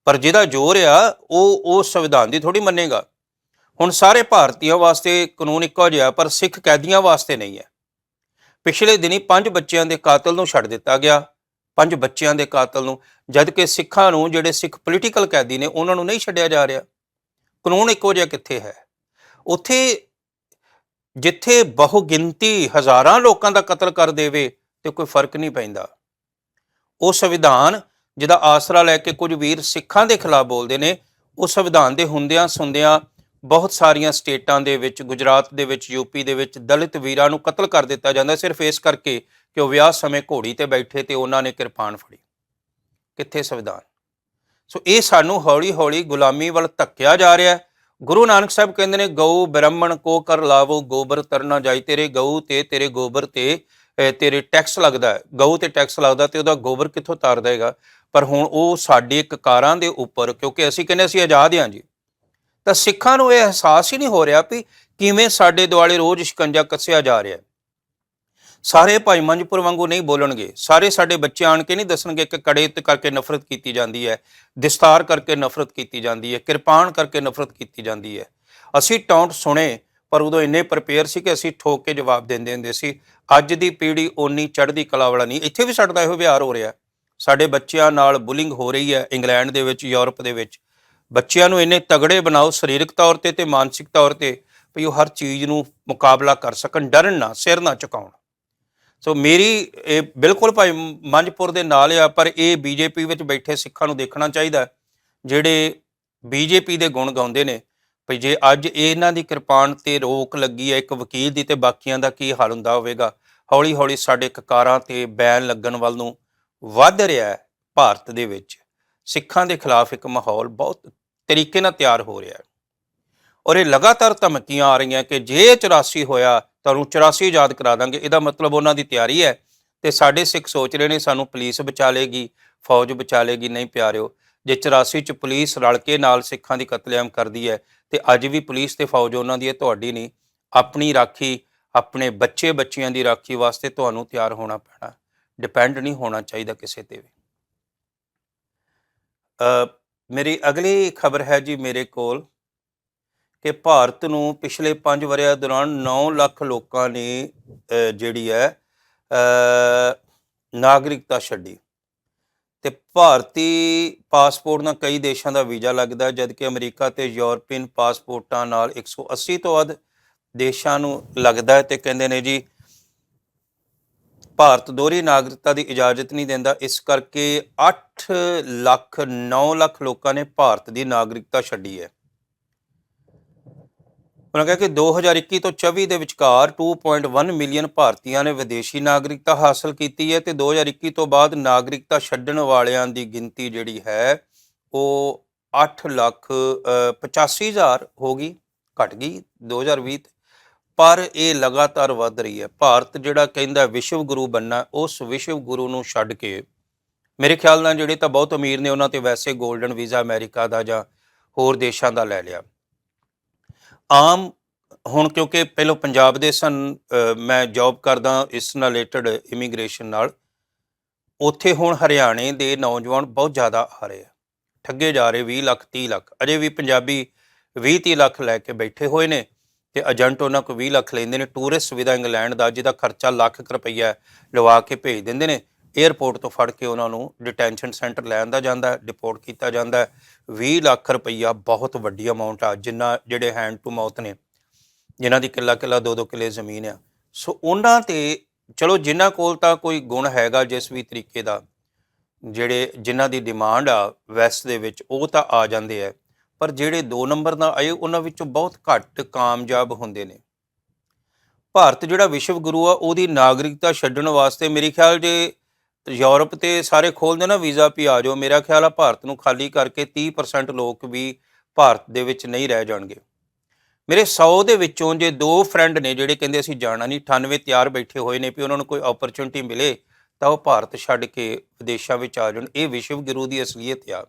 ਪਰ ਜਿਹਦਾ ਜ਼ੋਰ ਆ, ਉਹ ਉਹ ਸੰਵਿਧਾਨ ਦੀ ਥੋੜੀ ਮੰਨੇਗਾ। ਹੁਣ ਸਾਰੇ ਭਾਰਤੀਆਂ ਵਾਸਤੇ ਕਾਨੂੰਨ ਇੱਕੋ ਜਿਹਾ, ਪਰ ਸਿੱਖ ਕੈਦੀਆਂ ਵਾਸਤੇ ਨਹੀਂ ਹੈ। ਪਿਛਲੇ ਦਿਨੀ ਪੰਜ ਬੱਚਿਆਂ ਦੇ ਕਾਤਲ ਨੂੰ ਛੱਡ ਦਿੱਤਾ ਗਿਆ। ਪੰਜ ਬੱਚਿਆਂ ਦੇ ਕਾਤਲ ਨੂੰ, ਜਦ ਕਿ ਸਿੱਖਾਂ ਨੂੰ, ਜਿਹੜੇ ਸਿੱਖ ਪੋਲੀਟੀਕਲ ਕੈਦੀ ਨੇ, ਉਹਨਾਂ ਨੂੰ ਨਹੀਂ ਛੱਡਿਆ ਜਾ ਰਿਹਾ। ਕਾਨੂੰਨ ਇੱਕੋ ਜਿਹਾ ਕਿੱਥੇ ਹੈ? ਉੱਥੇ ਜਿੱਥੇ ਬਹੁ ਗਿਣਤੀ ਹਜ਼ਾਰਾਂ ਲੋਕਾਂ ਦਾ ਕਤਲ ਕਰ ਦੇਵੇ ਤੇ ਕੋਈ ਫ਼ਰਕ ਨਹੀਂ ਪੈਂਦਾ। ਉਹ ਸੰਵਿਧਾਨ ਜਿਹਦਾ ਆਸਰਾ ਲੈ ਕੇ ਕੁਝ ਵੀਰ ਸਿੱਖਾਂ ਦੇ ਖਿਲਾਫ ਬੋਲਦੇ ਨੇ, ਉਹ ਸੰਵਿਧਾਨ ਦੇ ਹੁੰਦਿਆਂ ਸੁਣਦਿਆਂ ਬਹੁਤ ਸਾਰੀਆਂ ਸਟੇਟਾਂ ਦੇ ਵਿੱਚ, ਗੁਜਰਾਤ ਦੇ ਵਿੱਚ ਯੂਪੀ ਦੇ ਵਿੱਚ ਦਲਿਤ ਵੀਰਾਂ ਨੂੰ ਕਤਲ ਕਰ ਦਿੱਤਾ ਜਾਂਦਾ, ਸਿਰਫ ਇਸ ਕਰਕੇ ਕਿ ਉਹ ਵਿਆਹ ਸਮੇਂ ਘੋੜੀ ਤੇ ਬੈਠੇ ਤੇ ਉਹਨਾਂ ਨੇ ਕਿਰਪਾਨ ਫੜੀ। ਕਿੱਥੇ ਸੰਵਿਧਾਨ? ਸੋ ਇਹ ਸਾਨੂੰ ਹੌਲੀ-ਹੌਲੀ ਗੁਲਾਮੀ ਵੱਲ ਧੱਕਿਆ ਜਾ ਰਿਹਾ ਹੈ। ਗੁਰੂ ਨਾਨਕ ਸਾਹਿਬ ਕਹਿੰਦੇ ਨੇ, ਗਊ ਬ੍ਰਾਹਮਣ ਕੋ ਕਰ ਲਾਵੋ ਗੋਬਰ ਤਰਨਾ ਜਾਈ ਤੇਰੇ, ਗਊ ਤੇ ਤੇਰੇ ਗੋਬਰ ਤੇ ਤੇਰੇ ਟੈਕਸ ਲੱਗਦਾ ਹੈ। ਗਊ ਤੇ ਟੈਕਸ ਲੱਗਦਾ ਤੇ ਉਹਦਾ ਗੋਬਰ ਕਿੱਥੋਂ ਤਾਰ ਦੇਗਾ ਪਰ ਹੁਣ ਉਹ ਸਾਡੇ ਕਕਾਰਾਂ ਦੇ ਉੱਪਰ, ਕਿਉਂਕਿ ਅਸੀਂ ਕਹਿੰਦੇ ਅਸੀਂ ਆਜ਼ਾਦ ਹਾਂ ਜੀ। ਤਾਂ ਸਿੱਖਾਂ ਨੂੰ ਇਹ ਅਹਿਸਾਸ ਹੀ ਨਹੀਂ ਹੋ ਰਿਹਾ ਵੀ ਕਿਵੇਂ ਸਾਡੇ ਦੁਆਲੇ ਰੋਜ਼ ਸ਼ਿਕੰਜਾ ਕੱਸਿਆ ਜਾ ਰਿਹਾ ਸਾਰੇ ਭਾਈ ਮੰਜਪੁਰ ਵਾਂਗੂ ਨਹੀਂ ਬੋਲਣਗੇ। ਸਾਰੇ ਸਾਡੇ ਬੱਚੇ ਆਣ ਕੇ ਨਹੀਂ ਦੱਸਣਗੇ ਕਿ ਕੜੇ ਤੇ ਕਰਕੇ ਨਫ਼ਰਤ ਕੀਤੀ ਜਾਂਦੀ ਹੈ, ਦਸਤਾਰ ਕਰਕੇ ਨਫ਼ਰਤ ਕੀਤੀ ਜਾਂਦੀ ਹੈ, ਕਿਰਪਾਨ ਕਰਕੇ ਨਫ਼ਰਤ ਕੀਤੀ ਜਾਂਦੀ ਹੈ। ਅਸੀਂ ਟੌਂਟ ਸੁਣੇ, ਪਰ ਉਦੋਂ ਇੰਨੇ ਪ੍ਰਪੇਅਰ ਸੀ ਕਿ ਅਸੀਂ ਠੋਕ ਕੇ ਜਵਾਬ ਦਿੰਦੇ ਹੁੰਦੇ ਸੀ, ਅੱਜ ਦੀ ਪੀੜ੍ਹੀ ਓਨੀ ਚੜ੍ਹਦੀ ਕਲਾ ਵਾਲਾ ਨਹੀਂ। ਇੱਥੇ ਵੀ ਸਾਡਾ ਇਹੋ ਵਿਹਾਰ ਹੋ ਰਿਹਾ। ਸਾਡੇ ਬੱਚਿਆਂ ਨਾਲ ਬੁਲਿੰਗ ਹੋ ਰਹੀ ਹੈ ਇੰਗਲੈਂਡ ਦੇ ਵਿੱਚ, ਯੂਰਪ ਦੇ ਵਿੱਚ। ਬੱਚਿਆਂ ਨੂੰ ਇੰਨੇ ਤਗੜੇ ਬਣਾਓ ਸਰੀਰਕ ਤੌਰ ਤੇ ਤੇ ਮਾਨਸਿਕ ਤੌਰ ਤੇ, ਵੀ ਉਹ ਹਰ ਚੀਜ਼ ਨੂੰ ਮੁਕਾਬਲਾ ਕਰ ਸਕਣ, ਡਰਨ ਨਾ, ਸਿਰ ਨਾ ਝੁਕਾਉਣ। ਸੋ ਮੇਰੀ ਇਹ ਬਿਲਕੁਲ ਭਾਈ ਮੰਜਪੁਰ ਦੇ ਨਾਲ ਆ ਪਰ ਇਹ ਬੀਜੇਪੀ ਵਿੱਚ ਬੈਠੇ ਸਿੱਖਾਂ ਨੂੰ ਦੇਖਣਾ ਚਾਹੀਦਾ ਹੈ, ਜਿਹੜੇ ਬੀਜੇਪੀ ਦੇ ਗੁਣ ਗਾਉਂਦੇ ਨੇ। ਵੀ ਜੇ ਅੱਜ ਇਹਨਾਂ ਦੀ ਕਿਰਪਾਨ ਤੇ ਰੋਕ ਲੱਗੀ ਹੈ ਇੱਕ ਵਕੀਲ ਦੀ ਤੇ ਬਾਕੀਆਂ ਦਾ ਕੀ ਹਾਲ ਹੁੰਦਾ ਹੋਵੇਗਾ? ਹੌਲੀ ਹੌਲੀ ਸਾਡੇ ਕਕਾਰਾਂ ਤੇ ਬੈਨ ਲੱਗਣ ਵੱਲ ਨੂੰ ਵੱਧ ਰਿਹਾ ਹੈ ਭਾਰਤ ਦੇ ਵਿੱਚ। ਸਿੱਖਾਂ ਦੇ ਖਿਲਾਫ ਇੱਕ ਮਾਹੌਲ ਬਹੁਤ ਤਰੀਕੇ ਨਾਲ ਤਿਆਰ ਹੋ ਰਿਹਾ ਹੈ। ਔਰ ਇਹ ਲਗਾਤਾਰ ਧਮਕੀਆਂ ਆ ਰਹੀਆਂ ਕਿ ਜੇ ਇਹ 84 ਹੋਇਆ ਤੁਹਾਨੂੰ 84 ਯਾਦ ਕਰਾ ਦਾਂਗੇ। ਇਹਦਾ ਮਤਲਬ ਉਹਨਾਂ ਦੀ ਤਿਆਰੀ ਹੈ ਤੇ ਸਾਡੇ ਸਿੱਖ ਸੋਚ ਰਹੇ ਨੇ ਸਾਨੂੰ ਪੁਲਿਸ ਬਚਾ ਲੇਗੀ, ਫੌਜ ਬਚਾ ਲੇਗੀ, ਨਹੀਂ ਪਿਆਰਿਓ। ਜੇ 84 ਚ ਪੁਲਿਸ ਰਲ ਕੇ ਨਾਲ ਸਿੱਖਾਂ ਦੀ ਕਤਲੇਆਮ ਕਰਦੀ ਹੈ ਤੇ ਅੱਜ ਵੀ ਪੁਲਿਸ ਤੇ ਫੌਜ ਉਹਨਾਂ ਦੀ ਹੈ, ਤੁਹਾਡੀ ਨਹੀਂ। ਆਪਣੀ ਰਾਖੀ, ਆਪਣੇ ਬੱਚੇ ਬੱਚਿਆਂ ਦੀ ਰਾਖੀ ਵਾਸਤੇ ਤੁਹਾਨੂੰ ਤਿਆਰ ਹੋਣਾ ਪੈਣਾ। ਡਿਪੈਂਡ ਨਹੀਂ ਹੋਣਾ ਚਾਹੀਦਾ ਕਿਸੇ ਤੇ ਵੀ। ਅ ਮੇਰੀ ਅਗਲੀ ਖਬਰ ਹੈ ਜੀ ਮੇਰੇ ਕੋਲ। ਕਿ ਭਾਰਤ ਨੂੰ ਪਿਛਲੇ 5 ਵਰਿਆਂ ਦੌਰਾਨ 9 ਲੱਖ ਲੋਕਾਂ ਨੇ ਜਿਹੜੀ ਹੈ ਨਾਗਰਿਕਤਾ ਛੱਡੀ। ਤੇ ਭਾਰਤੀ ਪਾਸਪੋਰਟ ਨਾਲ ਕਈ ਦੇਸ਼ਾਂ ਦਾ ਵੀਜ਼ਾ ਲੱਗਦਾ ਹੈ, ਜਦਕਿ ਅਮਰੀਕਾ ਤੇ ਯੂਰਪੀਅਨ ਪਾਸਪੋਰਟਾਂ ਨਾਲ 180 ਤੋਂ ਵੱਧ ਦੇਸ਼ਾਂ ਨੂੰ ਲੱਗਦਾ ਹੈ ਤੇ ਕਹਿੰਦੇ ਨੇ ਜੀ ਭਾਰਤ ਦੋਹਰੀ ਨਾਗਰਿਕਤਾ ਦੀ ਇਜਾਜ਼ਤ ਨਹੀਂ ਦਿੰਦਾ। ਇਸ ਕਰਕੇ 8 ਲੱਖ 9 ਲੱਖ ਲੋਕਾਂ ਨੇ ਭਾਰਤ ਦੀ ਨਾਗਰਿਕਤਾ ਛੱਡੀ ਹੈ। ਉਹਨਾਂ ਕਿਹਾ ਕਿ 2021 ਤੋਂ 24 ਦੇ ਵਿਚਕਾਰ 2.1 ਮਿਲੀਅਨ ਭਾਰਤੀਆਂ ਨੇ ਵਿਦੇਸ਼ੀ ਨਾਗਰਿਕਤਾ ਹਾਸਲ ਕੀਤੀ ਹੈ ਤੇ 2021 ਤੋਂ ਬਾਅਦ ਨਾਗਰਿਕਤਾ ਛੱਡਣ ਵਾਲਿਆਂ ਦੀ ਗਿਣਤੀ ਜਿਹੜੀ ਹੈ ਉਹ 8 ਲੱਖ ਅ, 85 ਹਜ਼ਾਰ ਹੋ ਗਈ ਘਟ ਗਈ 2020 ਤੇ। ਪਰ ਇਹ ਲਗਾਤਾਰ ਵੱਧ ਰਹੀ ਹੈ। ਭਾਰਤ ਜਿਹੜਾ ਕਹਿੰਦਾ ਵਿਸ਼ਵ ਗੁਰੂ ਬੰਨਾ ਉਸ ਵਿਸ਼ਵ ਗੁਰੂ ਨੂੰ ਛੱਡ ਕੇ ਮੇਰੇ ਖਿਆਲ ਨਾਲ ਜਿਹੜੇ ਤਾਂ ਬਹੁਤ ਅਮੀਰ ਨੇ ਉਹਨਾਂ ਤੇ ਵੈਸੇ 골ਡਨ ਵੀਜ਼ਾ ਅਮਰੀਕਾ ਦਾ ਜਾਂ ਹੋਰ ਦੇਸ਼ਾਂ ਦਾ ਲੈ ਲਿਆ। ਆਮ ਹੁਣ ਕਿਉਂਕਿ ਪਹਿਲਾਂ ਪੰਜਾਬ ਦੇ ਸਨ ਮੈਂ ਜੌਬ ਕਰਦਾ ਇਸ ਨਾਲ ਰਿਲੇਟਡ ਇਮੀਗ੍ਰੇਸ਼ਨ ਨਾਲ, ਉੱਥੇ ਹੁਣ ਹਰਿਆਣੇ ਦੇ ਨੌਜਵਾਨ ਬਹੁਤ ਜ਼ਿਆਦਾ ਆ ਰਹੇ ਆ। ਠੱਗੇ ਜਾ ਰਹੇ 20 ਲੱਖ 30 ਲੱਖ, ਅਜੇ ਵੀ ਪੰਜਾਬੀ 20 30 ਲੱਖ ਲੈ ਕੇ ਬੈਠੇ ਹੋਏ ਨੇ ਤੇ ਏਜੰਟ ਉਹਨਾਂ ਕੋਲ 20 ਲੱਖ ਲੈਂਦੇ ਨੇ ਟੂਰਿਸਟ ਵੀਜ਼ਾ ਇੰਗਲੈਂਡ ਦਾ, ਜਿਹਦਾ ਖਰਚਾ ਲੱਖ ਕੁ ਰੁਪਈਆ ਲਵਾ ਕੇ ਭੇਜ ਦਿੰਦੇ ਨੇ। 에ਅਰਪੋਰਟ ਤੋਂ ਫੜ ਕੇ ਉਹਨਾਂ ਨੂੰ ਡਿਟੈਂਸ਼ਨ ਸੈਂਟਰ ਲੈ ਆਂਦਾ ਜਾਂਦਾ ਡਿਪੋਰਟ ਕੀਤਾ ਜਾਂਦਾ ਹੈ। 20 ਲੱਖ ਰੁਪਈਆ ਬਹੁਤ ਵੱਡੀ ਅਮਾਉਂਟ ਆ, ਜਿੰਨਾ ਜਿਹੜੇ ਹੈਂਡ ਟੂ ਮਾਊਥ ਨੇ, ਜਿਨ੍ਹਾਂ ਦੀ ਕਿੱਲਾ ਕਿੱਲਾ ਦੋ ਦੋ ਕਿੱਲੇ ਜ਼ਮੀਨ ਆ। ਸੋ ਉਹਨਾਂ ਤੇ, ਚਲੋ ਜਿਨ੍ਹਾਂ ਕੋਲ ਤਾਂ ਕੋਈ ਗੁਣ ਹੈਗਾ ਜਿਸ ਵੀ ਤਰੀਕੇ ਦਾ, ਜਿਹੜੇ ਜਿਨ੍ਹਾਂ ਦੀ ਡਿਮਾਂਡ ਆ ਵੈਸਟ ਦੇ ਵਿੱਚ, ਉਹ ਤਾਂ ਆ ਜਾਂਦੇ ਆ। ਪਰ ਜਿਹੜੇ 2 ਨੰਬਰ ਨਾਲ ਆਏ, ਉਹਨਾਂ ਵਿੱਚੋਂ ਬਹੁਤ ਘੱਟ ਕਾਮਯਾਬ ਹੁੰਦੇ ਨੇ। ਭਾਰਤ ਜਿਹੜਾ ਵਿਸ਼ਵ ਗੁਰੂ ਆ, ਉਹਦੀ ਨਾਗਰਿਕਤਾ ਛੱਡਣ ਵਾਸਤੇ ਮੇਰੇ ਖਿਆਲ ਜੇ ਯੂਰਪ ਤੇ ਸਾਰੇ ਖੋਲਦੇ ਨਾ ਵੀਜ਼ਾ ਵੀ ਆ ਜਾਓ। ਮੇਰਾ ਖਿਆਲ ਆ ਭਾਰਤ ਨੂੰ ਖਾਲੀ ਕਰਕੇ 30% ਲੋਕ ਵੀ ਭਾਰਤ ਦੇ ਵਿੱਚ ਨਹੀਂ ਰਹਿ ਜਾਣਗੇ। ਮੇਰੇ 100 ਦੇ ਵਿੱਚੋਂ ਜੇ ਦੋ ਫਰੈਂਡ ਨੇ ਜਿਹੜੇ ਕਹਿੰਦੇ ਅਸੀਂ ਜਾਣਾ ਨਹੀਂ 98 ਤਿਆਰ ਬੈਠੇ ਹੋਏ ਨੇ ਵੀ ਉਹਨਾਂ ਨੂੰ ਕੋਈ ਓਪਰਚੁਨਿਟੀ ਮਿਲੇ, ਤਾਂ ਉਹ ਭਾਰਤ ਛੱਡ ਕੇ ਵਿਦੇਸ਼ਾਂ ਵਿੱਚ ਆ ਜਾਣ। ਇਹ ਵਿਸ਼ਵ ਗੁਰੂ ਦੀ ਅਸਲੀਅਤ ਆ।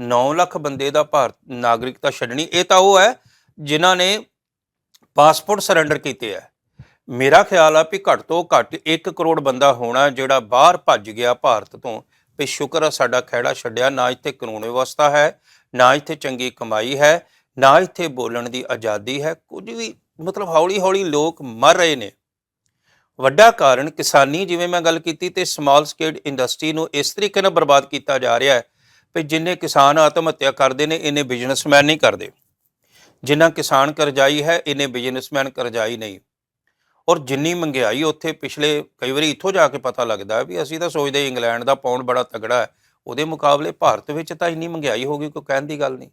9 ਲੱਖ ਬੰਦੇ ਦਾ ਭਾਰਤ ਨਾਗਰਿਕਤਾ ਛੱਡਣੀ, ਇਹ ਤਾਂ ਉਹ ਹੈ ਜਿਨ੍ਹਾਂ ਨੇ ਪਾਸਪੋਰਟ ਸਰੈਂਡਰ ਕੀਤੇ ਆ। ਮੇਰਾ ਖਿਆਲ ਆ ਵੀ ਘੱਟ ਤੋਂ ਘੱਟ 1 ਕਰੋੜ ਬੰਦਾ ਹੋਣਾ ਜਿਹੜਾ ਬਾਹਰ ਭੱਜ ਗਿਆ ਭਾਰਤ ਤੋਂ। ਵੀ ਸ਼ੁਕਰ ਆ ਸਾਡਾ ਖਹਿੜਾ ਛੱਡਿਆ, ਨਾ ਇੱਥੇ ਕਾਨੂੰਨ ਵਿਵਸਥਾ ਹੈ, ਨਾ ਇੱਥੇ ਚੰਗੀ ਕਮਾਈ ਹੈ, ਨਾ ਇੱਥੇ ਬੋਲਣ ਦੀ ਆਜ਼ਾਦੀ ਹੈ। ਕੁਝ ਵੀ ਮਤਲਬ ਹੌਲੀ ਹੌਲੀ ਲੋਕ ਮਰ ਰਹੇ ਨੇ। ਵੱਡਾ ਕਾਰਨ ਕਿਸਾਨੀ, ਜਿਵੇਂ ਮੈਂ ਗੱਲ ਕੀਤੀ, ਤੇ ਸਮਾਲ ਸਕੇਲ ਇੰਡਸਟਰੀ ਨੂੰ ਇਸ ਤਰੀਕੇ ਨਾਲ ਬਰਬਾਦ ਕੀਤਾ ਜਾ ਰਿਹਾ ਹੈ ਵੀ ਜਿੰਨੇ ਕਿਸਾਨ ਆਤਮ ਹੱਤਿਆ ਕਰਦੇ ਨੇ ਇਹਨੇ ਬਿਜ਼ਨਸਮੈਨ ਨਹੀਂ ਕਰਦੇ। ਜਿੰਨਾ ਕਿਸਾਨ ਕਰਜ਼ਾਈ ਹੈ ਇਹਨੇ ਬਿਜ਼ਨਸਮੈਨ ਕਰਜ਼ਾਈ ਨਹੀਂ। ਔਰ ਜਿੰਨੀ ਮਹਿੰਗਾਈ ਉੱਥੇ ਪਿਛਲੇ ਕਈ ਵਾਰੀ ਇੱਥੋਂ ਜਾ ਕੇ ਪਤਾ ਲੱਗਦਾ ਵੀ ਅਸੀਂ ਤਾਂ ਸੋਚਦੇ ਇੰਗਲੈਂਡ ਦਾ ਪਾਉਂਡ ਬੜਾ ਤਗੜਾ ਹੈ, ਉਹਦੇ ਮੁਕਾਬਲੇ ਭਾਰਤ ਵਿੱਚ ਤਾਂ ਇੰਨੀ ਮਹਿੰਗਾਈ ਹੋ ਗਈ ਕੋਈ ਕਹਿਣ ਦੀ ਗੱਲ ਨਹੀਂ।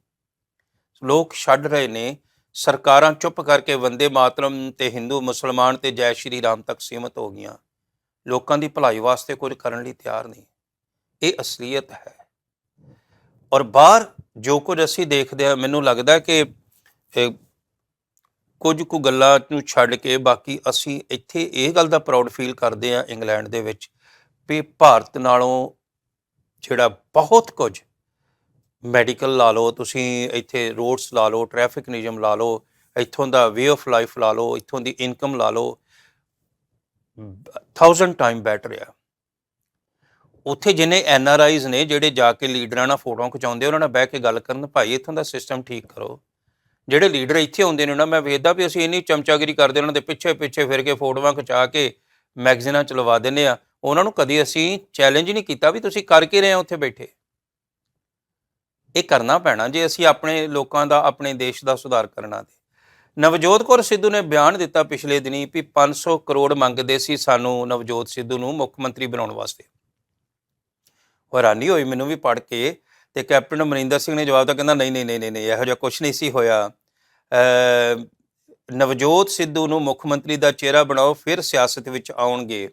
ਲੋਕ ਛੱਡ ਰਹੇ ਨੇ, ਸਰਕਾਰਾਂ ਚੁੱਪ ਕਰਕੇ ਵੰਦੇ ਮਾਤਰਮ ਤੇ ਹਿੰਦੂ, ਮੁਸਲਮਾਨ ਤੇ ਜੈ ਸ਼੍ਰੀ ਰਾਮ ਤੱਕ ਸੀਮਤ ਹੋ ਗਈਆਂ। ਲੋਕਾਂ ਦੀ ਭਲਾਈ ਵਾਸਤੇ ਕੁਝ ਕਰਨ ਲਈ ਤਿਆਰ ਨਹੀਂ। ਇਹ ਅਸਲੀਅਤ ਹੈ। ਔਰ ਬਾਹਰ ਜੋ ਕੁਝ ਅਸੀਂ ਦੇਖਦੇ ਹਾਂ, ਮੈਨੂੰ ਲੱਗਦਾ ਕਿ ਕੁਝ ਕੁ ਗੱਲਾਂ ਨੂੰ ਛੱਡ ਕੇ ਬਾਕੀ ਅਸੀਂ ਇੱਥੇ ਇਹ ਗੱਲ ਦਾ ਪ੍ਰਾਊਡ ਫੀਲ ਕਰਦੇ ਹਾਂ ਇੰਗਲੈਂਡ ਦੇ ਵਿੱਚ ਵੀ ਭਾਰਤ ਨਾਲੋਂ ਜਿਹੜਾ ਬਹੁਤ ਕੁਝ ਮੈਡੀਕਲ ਲਾ ਲਓ, ਤੁਸੀਂ ਇੱਥੇ ਰੋਡਸ ਲਾ ਲਓ ਟ੍ਰੈਫਿਕ ਨਿਯਮ ਲਾ ਲਓ, ਇੱਥੋਂ ਦਾ ਵੇ ਆਫ ਲਾਈਫ ਲਾ ਲਓ, ਇੱਥੋਂ ਦੀ ਇਨਕਮ ਲਾ ਲਓ 1000 ਟਾਈਮ ਬੈਟਰ ਆ। ਉੱਥੇ ਜਿਨੇ ਐਨ ਆਰ ਆਈਜ਼ ਨੇ ਜਿਹੜੇ ਜਾ ਕੇ ਲੀਡਰਾਂ ਨਾਲ ਫੋਟੋਆਂ ਖਿਚਾਉਂਦੇ ਉਹਨਾਂ ਨਾਲ ਬਹਿ ਕੇ ਗੱਲ ਕਰਨ, ਭਾਈ, ਇੱਥੋਂ ਦਾ ਸਿਸਟਮ ਠੀਕ ਕਰੋ। ਜਿਹੜੇ ਲੀਡਰ ਇੱਥੇ ਹੁੰਦੇ ਨੇ ਉਹਨਾਂ ਮੈਂ ਵੇਖਦਾ ਵੀ ਅਸੀਂ ਇੰਨੀ ਚਮਚਾਗਿਰੀ ਕਰਦੇ ਉਹਨਾਂ ਦੇ ਪਿੱਛੇ ਪਿੱਛੇ ਫਿਰ ਕੇ ਫੋਟੋਆਂ ਖਿਚਾ ਕੇ ਮੈਗਜ਼ੀਨਾਂ ਚ ਲਵਾ ਦਿੰਦੇ ਆ ਉਹਨਾਂ ਨੂੰ ਕਦੀ ਅਸੀਂ ਚੈਲੰਜ ਨਹੀਂ ਕੀਤਾ ਵੀ ਤੁਸੀਂ ਕਰ ਕੀ ਰਹੇ ਹੋ ਉੱਥੇ ਬੈਠੇ। ਇਹ ਕਰਨਾ ਪੈਣਾ ਜੇ ਅਸੀਂ ਆਪਣੇ ਲੋਕਾਂ ਦਾ, ਆਪਣੇ ਦੇਸ਼ ਦਾ ਸੁਧਾਰ ਕਰਨਾ ਤੇ। ਨਵਜੋਤ ਕੌਰ ਸਿੱਧੂ ਨੇ ਬਿਆਨ ਦਿੱਤਾ ਪਿਛਲੇ ਦਿਨੀ ਵੀ 500 ਕਰੋੜ ਮੰਗਦੇ ਸੀ ਸਾਨੂੰ ਨਵਜੋਤ ਸਿੱਧੂ ਨੂੰ ਮੁੱਖ ਮੰਤਰੀ ਬਣਾਉਣ ਵਾਸਤੇ। ਹੈਰਾਨੀ ਹੋਈ ਮੈਨੂੰ ਵੀ ਪੜ੍ਹ ਕੇ ਤੇ ਕੈਪਟਨ ਅਮਰਿੰਦਰ ਸਿੰਘ ਨੇ ਜਵਾਬ ਦਿੱਤਾ, ਕਹਿੰਦਾ ਨਹੀਂ ਨਹੀਂ ਨਹੀਂ ਨਹੀਂ ਇਹੋ ਜਿਹਾ ਕੁਝ ਨਹੀਂ ਸੀ ਹੋਇਆ। ਨਵਜੋਤ ਸਿੱਧੂ ਨੂੰ ਮੁੱਖ ਮੰਤਰੀ ਦਾ ਚਿਹਰਾ ਬਣਾਓ, ਫਿਰ ਸਿਆਸਤ ਵਿੱਚ ਆਉਣਗੇ।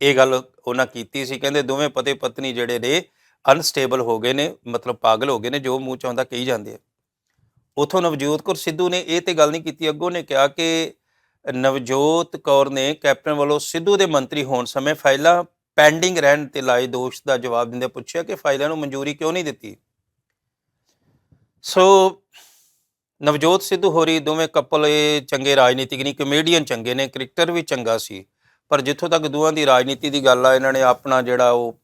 ਇਹ ਗੱਲ ਉਹਨਾਂ ਕੀਤੀ ਸੀ, ਕਹਿੰਦੇ ਦੋਵੇਂ ਪਤੇ ਪਤਨੀ ਜਿਹੜੇ ਨੇ ਅਨਸਟੇਬਲ ਹੋ ਗਏ ਨੇ, ਮਤਲਬ ਪਾਗਲ ਹੋ ਗਏ ਨੇ, ਜੋ ਮੂੰਹ ਚਾਹੁੰਦਾ ਕਹੀ ਜਾਂਦੇ ਆ। ਉਥੋਂ ਨਵਜੋਤ ਕੌਰ ਸਿੱਧੂ ਨੇ ਇਹ ਤੇ ਗੱਲ ਨਹੀਂ ਕੀਤੀ, ਅੱਗੋਂ ਨੇ ਕਿਹਾ ਕਿ ਨਵਜੋਤ ਕੌਰ ਨੇ ਕੈਪਟਨ ਵੱਲੋਂ ਸਿੱਧੂ ਦੇ ਮੰਤਰੀ ਹੋਣ ਸਮੇਂ ਫਾਈਲਾਂ ਪੈਂਡਿੰਗ ਰਹਿਣ ਤੇ ਲਾਏ ਦੋਸ਼ ਦਾ ਜਵਾਬ ਦਿੰਦੇ ਪੁੱਛਿਆ ਕਿ ਫਾਈਲਾਂ ਨੂੰ ਮਨਜ਼ੂਰੀ ਕਿਉਂ ਨਹੀਂ ਦਿੱਤੀ? ਸੋ ਨਵਜੋਤ ਸਿੱਧੂ ਹੋਰੀ ਦੋਵੇਂ ਕਪਲ ਇਹ ਚੰਗੇ ਰਾਜਨੀਤਿਕ ਨਹੀਂ ਕਮੇਡੀਅਨ ਚੰਗੇ ਨੇ ਕ੍ਰਿਕਟਰ ਵੀ ਚੰਗਾ ਸੀ, ਪਰ ਜਿੱਥੋਂ ਤੱਕ ਦੋਵਾਂ ਦੀ ਰਾਜਨੀਤੀ ਦੀ ਗੱਲ ਆ, ਇਹਨਾਂ ਨੇ ਆਪਣਾ ਜਿਹੜਾ ਉਹ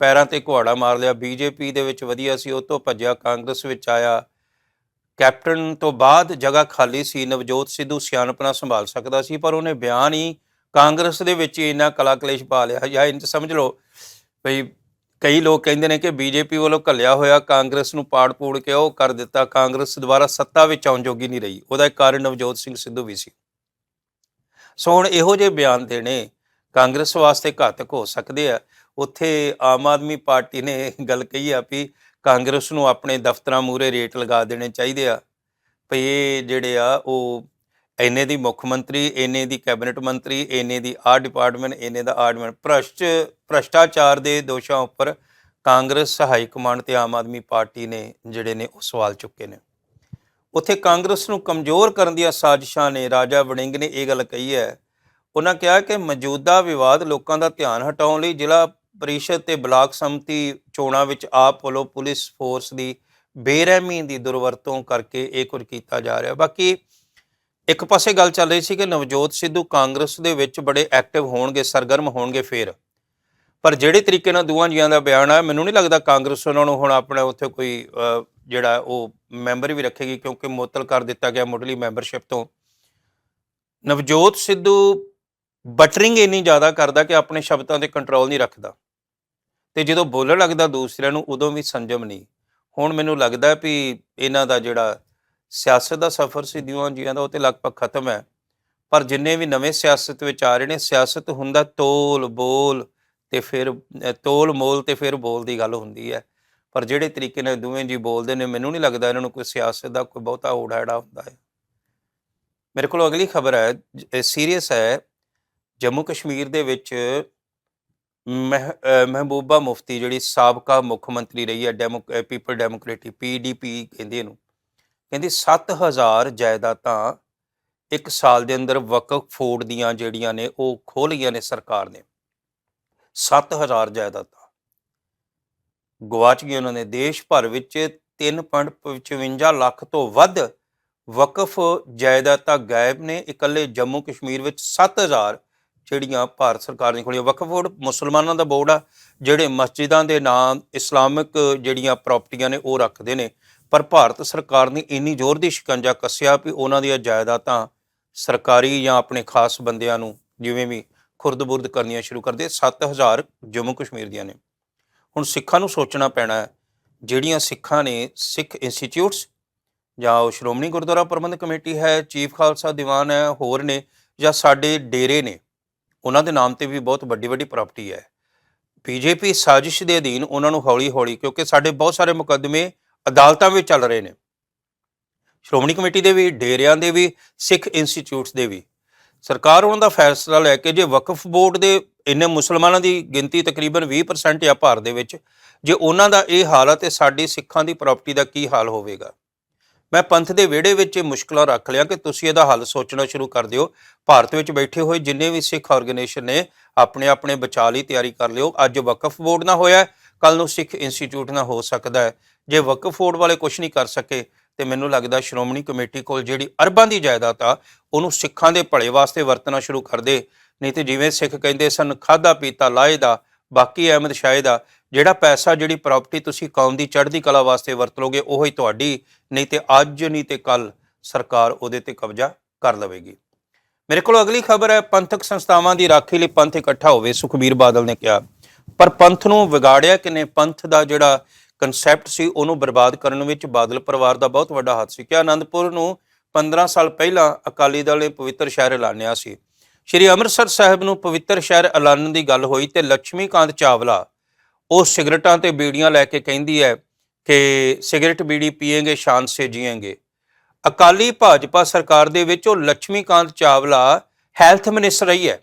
ਪੈਰਾਂ ਤੇ ਕੁਹਾੜਾ ਮਾਰ ਲਿਆ, ਬੀਜੇਪੀ ਦੇ ਵਿੱਚ ਵਧੀਆ ਸੀ, ਉਹ ਤੋਂ ਭੱਜਿਆ ਕਾਂਗਰਸ ਵਿੱਚ ਆਇਆ। ਕੈਪਟਨ ਤੋਂ ਬਾਅਦ ਜਗ੍ਹਾ ਖਾਲੀ ਸੀ, ਨਵਜੋਤ ਸਿੱਧੂ ਸਿਆਣਪਣਾ ਸੰਭਾਲ ਸਕਦਾ ਸੀ, ਪਰ ਉਹਨੇ ਬਿਆਨ ਹੀ ਕਾਂਗਰਸ ਦੇ ਵਿੱਚ ਹੀ ਇੰਨਾ ਕਲਾ ਕਲੇਸ਼ ਪਾ ਲਿਆ। ਜਾਂ ਇੰਜ ਸਮਝ ਲਓ ਭਈ ਕਈ ਲੋਕ ਕਹਿੰਦੇ ਨੇ ਕਿ ਬੀਜੇਪੀ ਵੱਲੋਂ ਘੱਲਿਆ ਹੋਇਆ ਕਾਂਗਰਸ ਨੂੰ ਪਾੜ ਪੂੜ ਕੇ ਉਹ ਕਰ ਦਿੱਤਾ। ਕਾਂਗਰਸ ਦੁਬਾਰਾ ਸੱਤਾ ਵਿੱਚ ਆਉਣ ਜੋਗੀ ਨਹੀਂ ਰਹੀ। ਉਹਦਾ ਇੱਕ ਕਾਰਨ ਨਵਜੋਤ ਸਿੰਘ ਸਿੱਧੂ ਵੀ ਸੀ। ਸੋ ਹੁਣ ਇਹੋ ਜਿਹੇ ਬਿਆਨ ਦੇਣੇ ਕਾਂਗਰਸ ਵਾਸਤੇ ਘਾਤਕ ਹੋ ਸਕਦੇ ਆ। ਉੱਥੇ ਆਮ ਆਦਮੀ ਪਾਰਟੀ ਨੇ ਗੱਲ ਕਹੀ ਆ ਵੀ ਕਾਂਗਰਸ ਨੂੰ ਆਪਣੇ ਦਫ਼ਤਰਾਂ ਮੂਰੇ ਰੇਟ ਲਗਾ ਦੇਣੇ ਚਾਹੀਦੇ ਆ। ਭਈ ਇਹ ਜਿਹੜੇ ਆ, ਉਹ ਇੰਨੇ ਦੀ ਮੁੱਖ ਮੰਤਰੀ, ਇੰਨੇ ਦੀ ਕੈਬਨਿਟ ਮੰਤਰੀ, ਇੰਨੇ ਦੀ ਆਰ ਡਿਪਾਰਟਮੈਂਟ, ਇੰਨੇ ਦਾ ਆਰ ਡਿਪਾਰਟਮੈਂਟ, ਭ੍ਰਸ਼ਟ, ਭ੍ਰਸ਼ਟਾਚਾਰ ਦੇ ਦੋਸ਼ਾਂ ਉੱਪਰ ਕਾਂਗਰਸ, ਹਾਈ ਕਮਾਂਡ ਤੇ ਆਮ ਆਦਮੀ ਪਾਰਟੀ ਨੇ ਜਿਹੜੇ ਨੇ ਉਹ ਸਵਾਲ ਚੁੱਕੇ ਨੇ। ਉੱਥੇ ਕਾਂਗਰਸ ਨੂੰ ਕਮਜ਼ੋਰ ਕਰਨ ਦੀਆਂ ਸਾਜ਼ਿਸ਼ਾਂ ਨੇ, ਰਾਜਾ ਵੜਿੰਗ ਨੇ ਇਹ ਗੱਲ ਕਹੀ ਹੈ। ਉਹਨਾਂ ਕਿਹਾ ਕਿ ਮੌਜੂਦਾ ਵਿਵਾਦ ਲੋਕਾਂ ਦਾ ਧਿਆਨ ਹਟਾਉਣ ਲਈ ਜ਼ਿਲ੍ਹਾ ਪਰਿਸ਼ਦ ਤੇ ਬਲਾਕ ਸੰਮਤੀ ਚੋਣਾਂ ਵਿੱਚ ਆਪ ਵੱਲੋਂ ਪੁਲਿਸ ਫੋਰਸ ਦੀ ਬੇਰਹਿਮੀ ਦੀ ਦੁਰਵਰਤੋਂ ਕਰਕੇ ਇਹ ਕੁਝ ਕੀਤਾ ਜਾ ਰਿਹਾ। ਬਾਕੀ ਇੱਕ ਪਾਸੇ ਗੱਲ ਚੱਲ ਰਹੀ ਸੀ ਕਿ ਨਵਜੋਤ ਸਿੱਧੂ ਕਾਂਗਰਸ ਦੇ ਵਿੱਚ ਬੜੇ ਐਕਟਿਵ ਹੋਣਗੇ, ਸਰਗਰਮ ਹੋਣਗੇ ਫੇਰ। ਪਰ ਜਿਹੜੇ ਤਰੀਕੇ ਨਾਲ ਦੋਵਾਂ ਜੀਆਂ ਦਾ ਬਿਆਨ ਆ ਮੈਨੂੰ ਨਹੀਂ ਲੱਗਦਾ ਕਾਂਗਰਸ ਉਹਨਾਂ ਨੂੰ ਹੁਣ ਆਪਣਾ ਉੱਥੇ ਕੋਈ ਜਿਹੜਾ ਉਹ ਮੈਂਬਰ ਵੀ ਰੱਖੇਗੀ, ਕਿਉਂਕਿ ਮੁਅੱਤਲ ਕਰ ਦਿੱਤਾ ਗਿਆ ਮੁੱਢਲੀ ਮੈਂਬਰਸ਼ਿਪ ਤੋਂ। ਨਵਜੋਤ ਸਿੱਧੂ ਬਟਰਿੰਗ ਇੰਨੀ ਜ਼ਿਆਦਾ ਕਰਦਾ ਕਿ ਆਪਣੇ ਸ਼ਬਦਾਂ ਤੇ ਕੰਟਰੋਲ ਨਹੀਂ ਰੱਖਦਾ। ਤੇ ਜਦੋਂ ਬੋਲਣ ਲੱਗਦਾ ਦੂਸਰਿਆਂ ਨੂੰ, ਉਦੋਂ ਵੀ ਸੰਜਮ ਨਹੀਂ। ਹੁਣ ਮੈਨੂੰ ਲੱਗਦਾ ਵੀ ਇਹਨਾਂ ਦਾ ਜਿਹੜਾ ਸਿਆਸਤ ਦਾ ਸਫ਼ਰ ਸੀ ਦੋਵਾਂ ਜੀਆਂ ਦਾ ਉਹ ਤੇ ਲਗਭਗ ਖਤਮ ਹੈ। ਪਰ ਜਿੰਨੇ ਵੀ ਨਵੇਂ ਸਿਆਸਤ ਵਿੱਚ ਆ ਰਹੇ ਨੇ, ਸਿਆਸਤ ਹੁੰਦਾ ਤੋਲ ਬੋਲ ਤੇ ਫਿਰ ਤੋਲ ਮੋਲ ਤੇ ਫਿਰ ਬੋਲ ਦੀ ਗੱਲ ਹੁੰਦੀ ਹੈ। ਪਰ ਜਿਹੜੇ ਤਰੀਕੇ ਨਾਲ ਦੋਵੇਂ ਜੀ ਬੋਲਦੇ ਨੇ, ਮੈਨੂੰ ਨਹੀਂ ਲੱਗਦਾ ਇਹਨਾਂ ਨੂੰ ਕੋਈ ਸਿਆਸਤ ਦਾ ਕੋਈ ਬਹੁਤਾ ਓੜਾੜਾ ਹੁੰਦਾ ਹੈ। ਮੇਰੇ ਕੋਲ ਅਗਲੀ ਖਬਰ ਹੈ ਸੀਰੀਅਸ ਹੈ, ਜੰਮੂ ਕਸ਼ਮੀਰ ਦੇ ਵਿੱਚ ਮਹਿ- ਮਹਿਬੂਬਾ ਮੁਫਤੀ ਜਿਹੜੀ ਸਾਬਕਾ ਮੁੱਖ ਮੰਤਰੀ ਰਹੀ ਹੈ, ਡੈਮੋ ਪੀਪਲ ਡੈਮੋਕ੍ਰੇਟਿਕ ਪੀਡੀਪੀ ਕਹਿੰਦੇ ਇਹਨੂੰ। ਕਹਿੰਦੀ 7000 ਜਾਇਦਾਦਾਂ ਇੱਕ ਸਾਲ ਦੇ ਅੰਦਰ ਵਕਫ ਫੋਰਡ ਦੀਆਂ ਜਿਹੜੀਆਂ ਨੇ, ਉਹ ਖੋਲੀਆਂ ਨੇ ਸਰਕਾਰ ਨੇ। 7000 ਜਾਇਦਾਦਾਂ। ਗਵਾਚ ਗਈਆਂ ਉਹਨਾਂ ਨੇ, ਦੇਸ਼ ਭਰ ਵਿੱਚ 3.55 ਲੱਖ ਤੋਂ ਵੱਧ ਵਕਫ ਜਾਇਦਾਦਾਂ ਗਾਇਬ ਨੇ। ਇਕੱਲੇ ਜੰਮੂ ਕਸ਼ਮੀਰ ਵਿੱਚ 7000 ਜਿਹੜੀਆਂ ਭਾਰਤ ਸਰਕਾਰ ਨੇ ਖੋਲੀਆਂ ਵਕਫ ਬੋਰਡ ਮੁਸਲਮਾਨਾਂ ਦਾ ਬੋਰਡ ਆ, ਜਿਹੜੇ ਮਸਜਿਦਾਂ ਦੇ ਨਾਂ ਇਸਲਾਮਿਕ ਜਿਹੜੀਆਂ ਪ੍ਰਾਪਰਟੀਆਂ ਨੇ, ਉਹ ਰੱਖਦੇ ਨੇ। ਪਰ ਭਾਰਤ ਸਰਕਾਰ ਨੇ ਇੰਨੀ ਜ਼ੋਰ ਦੀ ਸ਼ਿਕੰਜਾ ਕੱਸਿਆ ਵੀ ਉਹਨਾਂ ਦੀਆਂ ਜਾਇਦਾਦਾਂ ਸਰਕਾਰੀ ਜਾਂ ਆਪਣੇ ਖਾਸ ਬੰਦਿਆਂ ਨੂੰ ਜਿਵੇਂ ਵੀ ਖੁਰਦ-ਬੁਰਦ ਕਰਨੀਆਂ ਸ਼ੁਰੂ ਕਰ ਦੇ 7000 ਜੰਮੂ ਕਸ਼ਮੀਰ ਦੀਆਂ ਨੇ। ਹੁਣ ਸਿੱਖਾਂ ਨੂੰ ਸੋਚਣਾ ਪੈਣਾ ਹੈ, ਜਿਹੜੀਆਂ ਸਿੱਖਾਂ ਨੇ ਸਿੱਖ ਇੰਸਟੀਚਿਊਟਸ ਜਾਂ ਉਹ ਸ਼੍ਰੋਮਣੀ ਗੁਰਦੁਆਰਾ ਪ੍ਰਬੰਧਕ ਕਮੇਟੀ ਹੈ, ਚੀਫ ਖਾਲਸਾ ਦੀਵਾਨ ਹੈ, ਹੋਰ ਨੇ ਜਾਂ ਸਾਡੇ ਡੇਰੇ ਨੇ, ਉਹਨਾਂ ਦੇ ਨਾਮ ਤੇ ਵੀ ਬਹੁਤ ਵੱਡੀ ਵੱਡੀ ਪ੍ਰਾਪਰਟੀ ਹੈ। ਬੀਜੇਪੀ ਸਾਜ਼ਿਸ਼ ਦੇ ਅਧੀਨ ਉਹਨਾਂ ਨੂੰ ਹੌਲੀ-ਹੌਲੀ, ਕਿਉਂਕਿ ਸਾਡੇ ਬਹੁਤ ਸਾਰੇ ਮੁਕੱਦਮੇ ਅਦਾਲਤਾਂ ਵੀ ਚੱਲ ਰਹੇ ਨੇ। ਸ਼੍ਰੋਮਣੀ ਕਮੇਟੀ ਦੇ ਵੀ, ਡੇਰਿਆਂ ਦੇ ਵੀ, ਸਿੱਖ ਇੰਸਟੀਚਿਊਟਸ ਦੇ ਵੀ। ਸਰਕਾਰ ਉਹਨਾਂ ਦਾ ਫੈਸਲਾ ਲੈ ਕੇ ਜੇ ਵਕਫ ਬੋਰਡ ਦੇ ਇੰਨੇ ਮੁਸਲਮਾਨਾਂ ਦੀ ਗਿਣਤੀ ਤਕਰੀਬਨ 20% ਆ ਭਾਰਤ ਦੇ ਵਿੱਚ, ਜੇ ਉਹਨਾਂ ਦਾ ਇਹ ਹਾਲ ਹੈ ਤੇ ਸਾਡੀ ਸਿੱਖਾਂ ਦੀ ਪ੍ਰਾਪਰਟੀ ਦਾ ਕੀ ਹਾਲ ਹੋਵੇਗਾ? ਮੈਂ ਪੰਥ ਦੇ ਵਿਹੜੇ ਵਿੱਚ ਇਹ ਮੁਸ਼ਕਲਾਂ ਰੱਖ ਲਿਆ ਕਿ ਤੁਸੀਂ ਇਹਦਾ ਹੱਲ ਸੋਚਣਾ ਸ਼ੁਰੂ ਕਰ ਦਿਓ। ਭਾਰਤ ਵਿੱਚ ਬੈਠੇ ਹੋਏ ਜਿੰਨੇ ਵੀ ਸਿੱਖ ਆਰਗੇਨਾਈਜੇਸ਼ਨ ਨੇ ਆਪਣੇ ਆਪਣੇ ਬਚਾਅ ਲਈ ਤਿਆਰੀ ਕਰ ਲਿਓ। ਅੱਜ ਵਕਫ ਬੋਰਡ ਨਾ ਹੋਇਆ ਕੱਲ ਨੂੰ ਸਿੱਖ ਇੰਸਟੀਚਿਊਟ ਨਾ ਹੋ ਸਕਦਾ ਹੈ। ਜੇ ਵਕਫ ਬੋਰਡ ਵਾਲੇ ਕੁਝ ਨਹੀਂ ਕਰ ਸਕੇ, ਤੇ ਮੈਨੂੰ ਲੱਗਦਾ ਸ਼੍ਰੋਮਣੀ ਕਮੇਟੀ ਕੋਲ ਜਿਹੜੀ ਅਰਬਾਂ ਦੀ ਜਾਇਦਾਦ ਆ, ਉਹਨੂੰ ਸਿੱਖਾਂ ਦੇ ਭਲੇ ਵਾਸਤੇ ਵਰਤਣਾ ਸ਼ੁਰੂ ਕਰ ਦੇ। ਨਹੀਂ ਤੇ ਜਿਵੇਂ ਸਿੱਖ ਕਹਿੰਦੇ ਸਨ ਖਾਦਾ ਪੀਤਾ ਲਾਏ ਦਾ, ਬਾਕੀ ਅਹਿਮਦ ਸ਼ਾਹ ਦਾ, ਜਿਹੜਾ ਪੈਸਾ, ਜਿਹੜੀ ਪ੍ਰਾਪਰਟੀ ਤੁਸੀਂ ਕੌਮ ਦੀ ਚੜ੍ਹਦੀ ਕਲਾ ਵਾਸਤੇ ਵਰਤ ਲੋਗੇ ਉਹ ਹੀ ਤੁਹਾਡੀ, ਨਹੀਂ ਤੇ ਅੱਜ ਨਹੀਂ ਤੇ ਕੱਲ ਸਰਕਾਰ ਉਹਦੇ ਤੇ ਕਬਜ਼ਾ ਕਰ ਲਵੇਗੀ। ਮੇਰੇ ਕੋਲ ਅਗਲੀ ਖਬਰ ਹੈ, ਪੰਥਕ ਸੰਸਥਾਵਾਂ ਦੀ ਰਾਖੀ ਲਈ ਪੰਥ ਇਕੱਠਾ ਹੋਵੇ, ਸੁਖਬੀਰ ਬਾਦਲ ਨੇ ਕਿਹਾ। ਪਰ ਪੰਥ ਨੂੰ ਵਿਗਾੜਿਆ ਕਿਨੇ? ਪੰਥ ਦਾ ਜਿਹੜਾ ਕਨਸੈਪਟ ਸੀ, ਉਹਨੂੰ ਬਰਬਾਦ ਕਰਨ ਵਿੱਚ ਬਾਦਲ ਪਰਿਵਾਰ ਦਾ ਬਹੁਤ ਵੱਡਾ ਹੱਥ ਸੀ। ਕਿ ਆਨੰਦਪੁਰ ਨੂੰ 15 ਸਾਲ ਪਹਿਲਾਂ ਅਕਾਲੀ ਦਲ ਨੇ ਪਵਿੱਤਰ ਸ਼ਹਿਰ ਐਲਾਨਿਆ ਸੀ। ਸ਼੍ਰੀ ਅੰਮ੍ਰਿਤਸਰ ਸਾਹਿਬ ਨੂੰ ਪਵਿੱਤਰ ਸ਼ਹਿਰ ਐਲਾਨਣ ਦੀ ਗੱਲ ਹੋਈ ਤੇ ਲక్ష్ਮੀਕਾਂਤ ਚਾਵਲਾ ਉਹ ਸਿਗਰਟਾਂ ਤੇ ਬੀੜੀਆਂ ਲੈ ਕੇ ਕਹਿੰਦੀ ਹੈ ਕਿ ਸਿਗਰਟ ਬੀੜੀ ਪੀਏਗੇ, ਸ਼ਾਨ ਸੇ ਜੀਏਗੇ ਅਕਾਲੀ ਭਾਜਪਾ ਸਰਕਾਰ ਦੇ ਵਿੱਚ ਉਹ ਲక్ష్ਮੀਕਾਂਤ ਚਾਵਲਾ ਹੈਲਥ ਮਿਨਿਸਟਰ ਹੀ ਹੈ।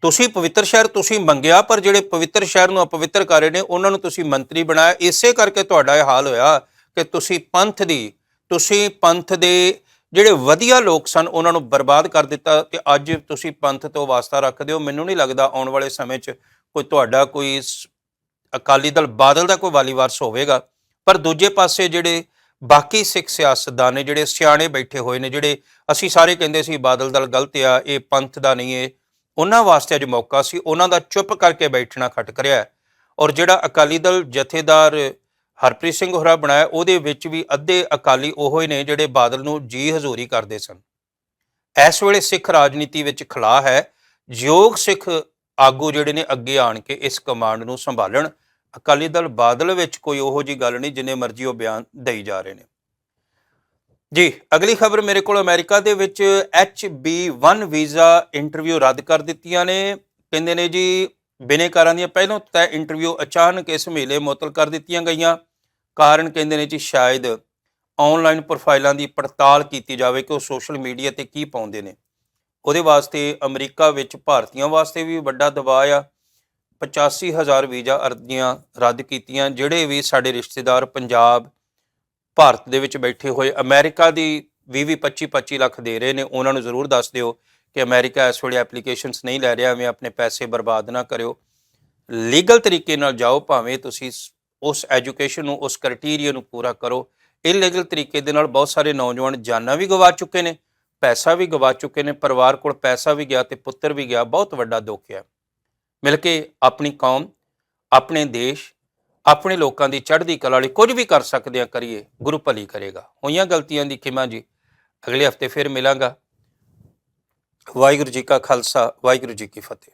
ਤੁਸੀਂ ਪਵਿੱਤਰ ਸ਼ਹਿਰ ਤੁਸੀਂ ਮੰਗਿਆ, ਪਰ ਜਿਹੜੇ ਪਵਿੱਤਰ ਸ਼ਹਿਰ ਨੂੰ ਅਪਵਿੱਤਰ ਕਰ ਰਹੇ ਨੇ, ਉਹਨਾਂ ਨੂੰ ਤੁਸੀਂ ਮੰਤਰੀ ਬਣਾਇਆ। ਇਸੇ ਕਰਕੇ ਤੁਹਾਡਾ ਇਹ ਹਾਲ ਹੋਇਆ ਕਿ ਤੁਸੀਂ ਪੰਥ ਦੀ, ਤੁਸੀਂ ਪੰਥ ਦੇ ਜਿਹੜੇ ਵਧੀਆ ਲੋਕ ਸਨ, ਉਹਨਾਂ ਨੂੰ ਬਰਬਾਦ ਕਰ ਦਿੱਤਾ ਤੇ ਅੱਜ ਤੁਸੀਂ ਪੰਥ ਤੋਂ ਵਾਸਤਾ ਰੱਖਦੇ ਹੋ ਮੈਨੂੰ ਨਹੀਂ ਲੱਗਦਾ ਆਉਣ ਵਾਲੇ ਸਮੇਂ 'ਚ ਕੋਈ ਤੁਹਾਡਾ ਕੋਈ ਸ- ਅਕਾਲੀ ਦਲ ਬਾਦਲ ਦਾ ਕੋਈ ਵਾਲੀ ਵਾਰਸ ਹੋਵੇਗਾ। ਪਰ ਦੂਜੇ ਪਾਸੇ ਜਿਹੜੇ ਬਾਕੀ ਸਿੱਖ ਸਿਆਸਤਦਾਨ ਨੇ, ਜਿਹੜੇ ਸਿਆਣੇ ਬੈਠੇ ਹੋਏ ਨੇ, ਜਿਹੜੇ ਅਸੀਂ ਸਾਰੇ ਕਹਿੰਦੇ ਸੀ ਬਾਦਲ ਦਲ ਗਲਤ ਆ, ਇਹ ਪੰਥ ਦਾ ਨਹੀਂ ਹੈ ਉਹਨਾਂ ਵਾਸਤੇ ਅੱਜ ਮੌਕਾ ਸੀ, ਉਹਨਾਂ ਦਾ ਚੁੱਪ ਕਰਕੇ ਬੈਠਣਾ ਖਟਕ ਰਿਹਾ ਔਰ ਜਿਹੜਾ ਅਕਾਲੀ ਦਲ ਜਥੇਦਾਰ ਹਰਪ੍ਰੀਤ ਸਿੰਘ ਹੋਰਾ ਬਣਾਇਆ, ਉਹਦੇ ਵਿੱਚ ਵੀ ਅੱਧੇ ਅਕਾਲੀ ਉਹੋ ਹੀ ਨੇ ਜਿਹੜੇ ਬਾਦਲ ਨੂੰ ਜੀ ਹਜ਼ੂਰੀ ਕਰਦੇ ਸਨ। ਇਸ ਵੇਲੇ ਸਿੱਖ ਰਾਜਨੀਤੀ ਵਿੱਚ ਖਲਾ ਹੈ। ਯੋਗ ਸਿੱਖ ਆਗੂ ਜਿਹੜੇ ਨੇ ਅੱਗੇ ਆਣ ਕੇ ਇਸ ਕਮਾਂਡ ਨੂੰ ਸੰਭਾਲਣ। ਅਕਾਲੀ ਦਲ ਬਾਦਲ ਵਿੱਚ ਕੋਈ ਉਹੋ ਜੀ ਗੱਲ ਨਹੀਂ, ਜਿੰਨੇ ਮਰਜ਼ੀ ਉਹ ਬਿਆਨ ਦੇਈ ਜਾ ਰਹੇ ਨੇ। ਜੀ, ਅਗਲੀ ਖਬਰ ਮੇਰੇ ਕੋਲ ਅਮਰੀਕਾ ਦੇ ਵਿੱਚ HB1 ਵੀਜ਼ਾ ਇੰਟਰਵਿਊ ਰੱਦ ਕਰ ਦਿੱਤੀਆਂ ਨੇ। ਕਹਿੰਦੇ ਨੇ ਜੀ ਬਿਨੇਕਾਰਾਂ ਦੀਆਂ ਪਹਿਲੋਂ ਤੈਅ ਇੰਟਰਵਿਊ ਅਚਾਨਕ ਇਸ ਮਹੀਨੇ ਮੁਅੱਤਲ ਕਰ ਦਿੱਤੀਆਂ ਗਈਆਂ। ਕਾਰਨ ਕਹਿੰਦੇ ਨੇ ਜੀ, ਸ਼ਾਇਦ ਆਨਲਾਈਨ ਪ੍ਰੋਫਾਈਲਾਂ ਦੀ ਪੜਤਾਲ ਕੀਤੀ ਜਾਵੇ ਕਿ ਉਹ ਸੋਸ਼ਲ ਮੀਡੀਆ ਤੇ ਕੀ ਪਾਉਂਦੇ ਨੇ। ਉਹਦੇ ਵਾਸਤੇ ਅਮਰੀਕਾ ਵਿੱਚ ਭਾਰਤੀਆਂ ਵਾਸਤੇ ਵੀ ਵੱਡਾ ਦਬਾਅ ਆ। 85000 ਵੀਜ਼ਾ ਅਰਜ਼ੀਆਂ ਰੱਦ ਕੀਤੀਆਂ, ਜਿਹੜੇ ਵੀ ਸਾਡੇ ਰਿਸ਼ਤੇਦਾਰ ਪੰਜਾਬ ਭਾਰਤ ਦੇ ਵਿੱਚ ਬੈਠੇ ਹੋਏ ਅਮਰੀਕਾ ਦੀ 20 25 25 ਲੱਖ ਦੇ ਰਹੇ ਨੇ, ਉਹਨਾਂ ਨੂੰ ਜ਼ਰੂਰ ਦੱਸ ਦਿਓ ਕਿ ਅਮਰੀਕਾ ਇਸ ਵੇਲੇ ਐਪਲੀਕੇਸ਼ਨਸ ਨਹੀਂ ਲੈ ਰਿਹਾ, ਐਵੇਂ ਆਪਣੇ ਪੈਸੇ ਬਰਬਾਦ ਨਾ ਕਰਿਓ। ਲੀਗਲ ਤਰੀਕੇ ਨਾਲ ਜਾਓ, ਭਾਵੇਂ ਤੁਸੀਂ ਉਸ ਐਜੂਕੇਸ਼ਨ ਨੂੰ, ਉਸ ਕ੍ਰਾਈਟੇਰੀਆ ਨੂੰ ਪੂਰਾ ਕਰੋ। ਇਲੀਗਲ ਤਰੀਕੇ ਦੇ ਨਾਲ ਬਹੁਤ ਸਾਰੇ ਨੌਜਵਾਨ ਜਾਨਾਂ ਵੀ ਗਵਾ ਚੁੱਕੇ ਨੇ, ਪੈਸਾ ਵੀ ਗਵਾ ਚੁੱਕੇ ਨੇ, ਪਰਿਵਾਰ ਕੋਲ ਪੈਸਾ ਵੀ ਗਿਆ ਤੇ ਪੁੱਤਰ ਵੀ ਗਿਆ, ਬਹੁਤ ਵੱਡਾ ਦੁੱਖ ਹੈ। ਮਿਲ ਕੇ ਆਪਣੀ ਕੌਮ, ਆਪਣੇ ਦੇਸ਼ ਆਪਣੇ ਲੋਕਾਂ ਦੀ ਚੜ੍ਹਦੀ ਕਲਾ ਲਈ ਕੁਝ ਵੀ ਕਰ ਸਕਦੇ ਆ ਕਰੀਏ, ਗੁਰੂ ਭਲੀ ਕਰੇਗਾ। ਹੋਈਆਂ ਗਲਤੀਆਂ ਦੀ ਖਿਮਾ ਜੀ। ਅਗਲੇ ਹਫ਼ਤੇ ਫਿਰ ਮਿਲਾਂਗਾ। ਵਾਹਿਗੁਰੂ ਜੀ ਕਾ ਖਾਲਸਾ, ਵਾਹਿਗੁਰੂ ਜੀ ਕੀ ਫਤਿਹ।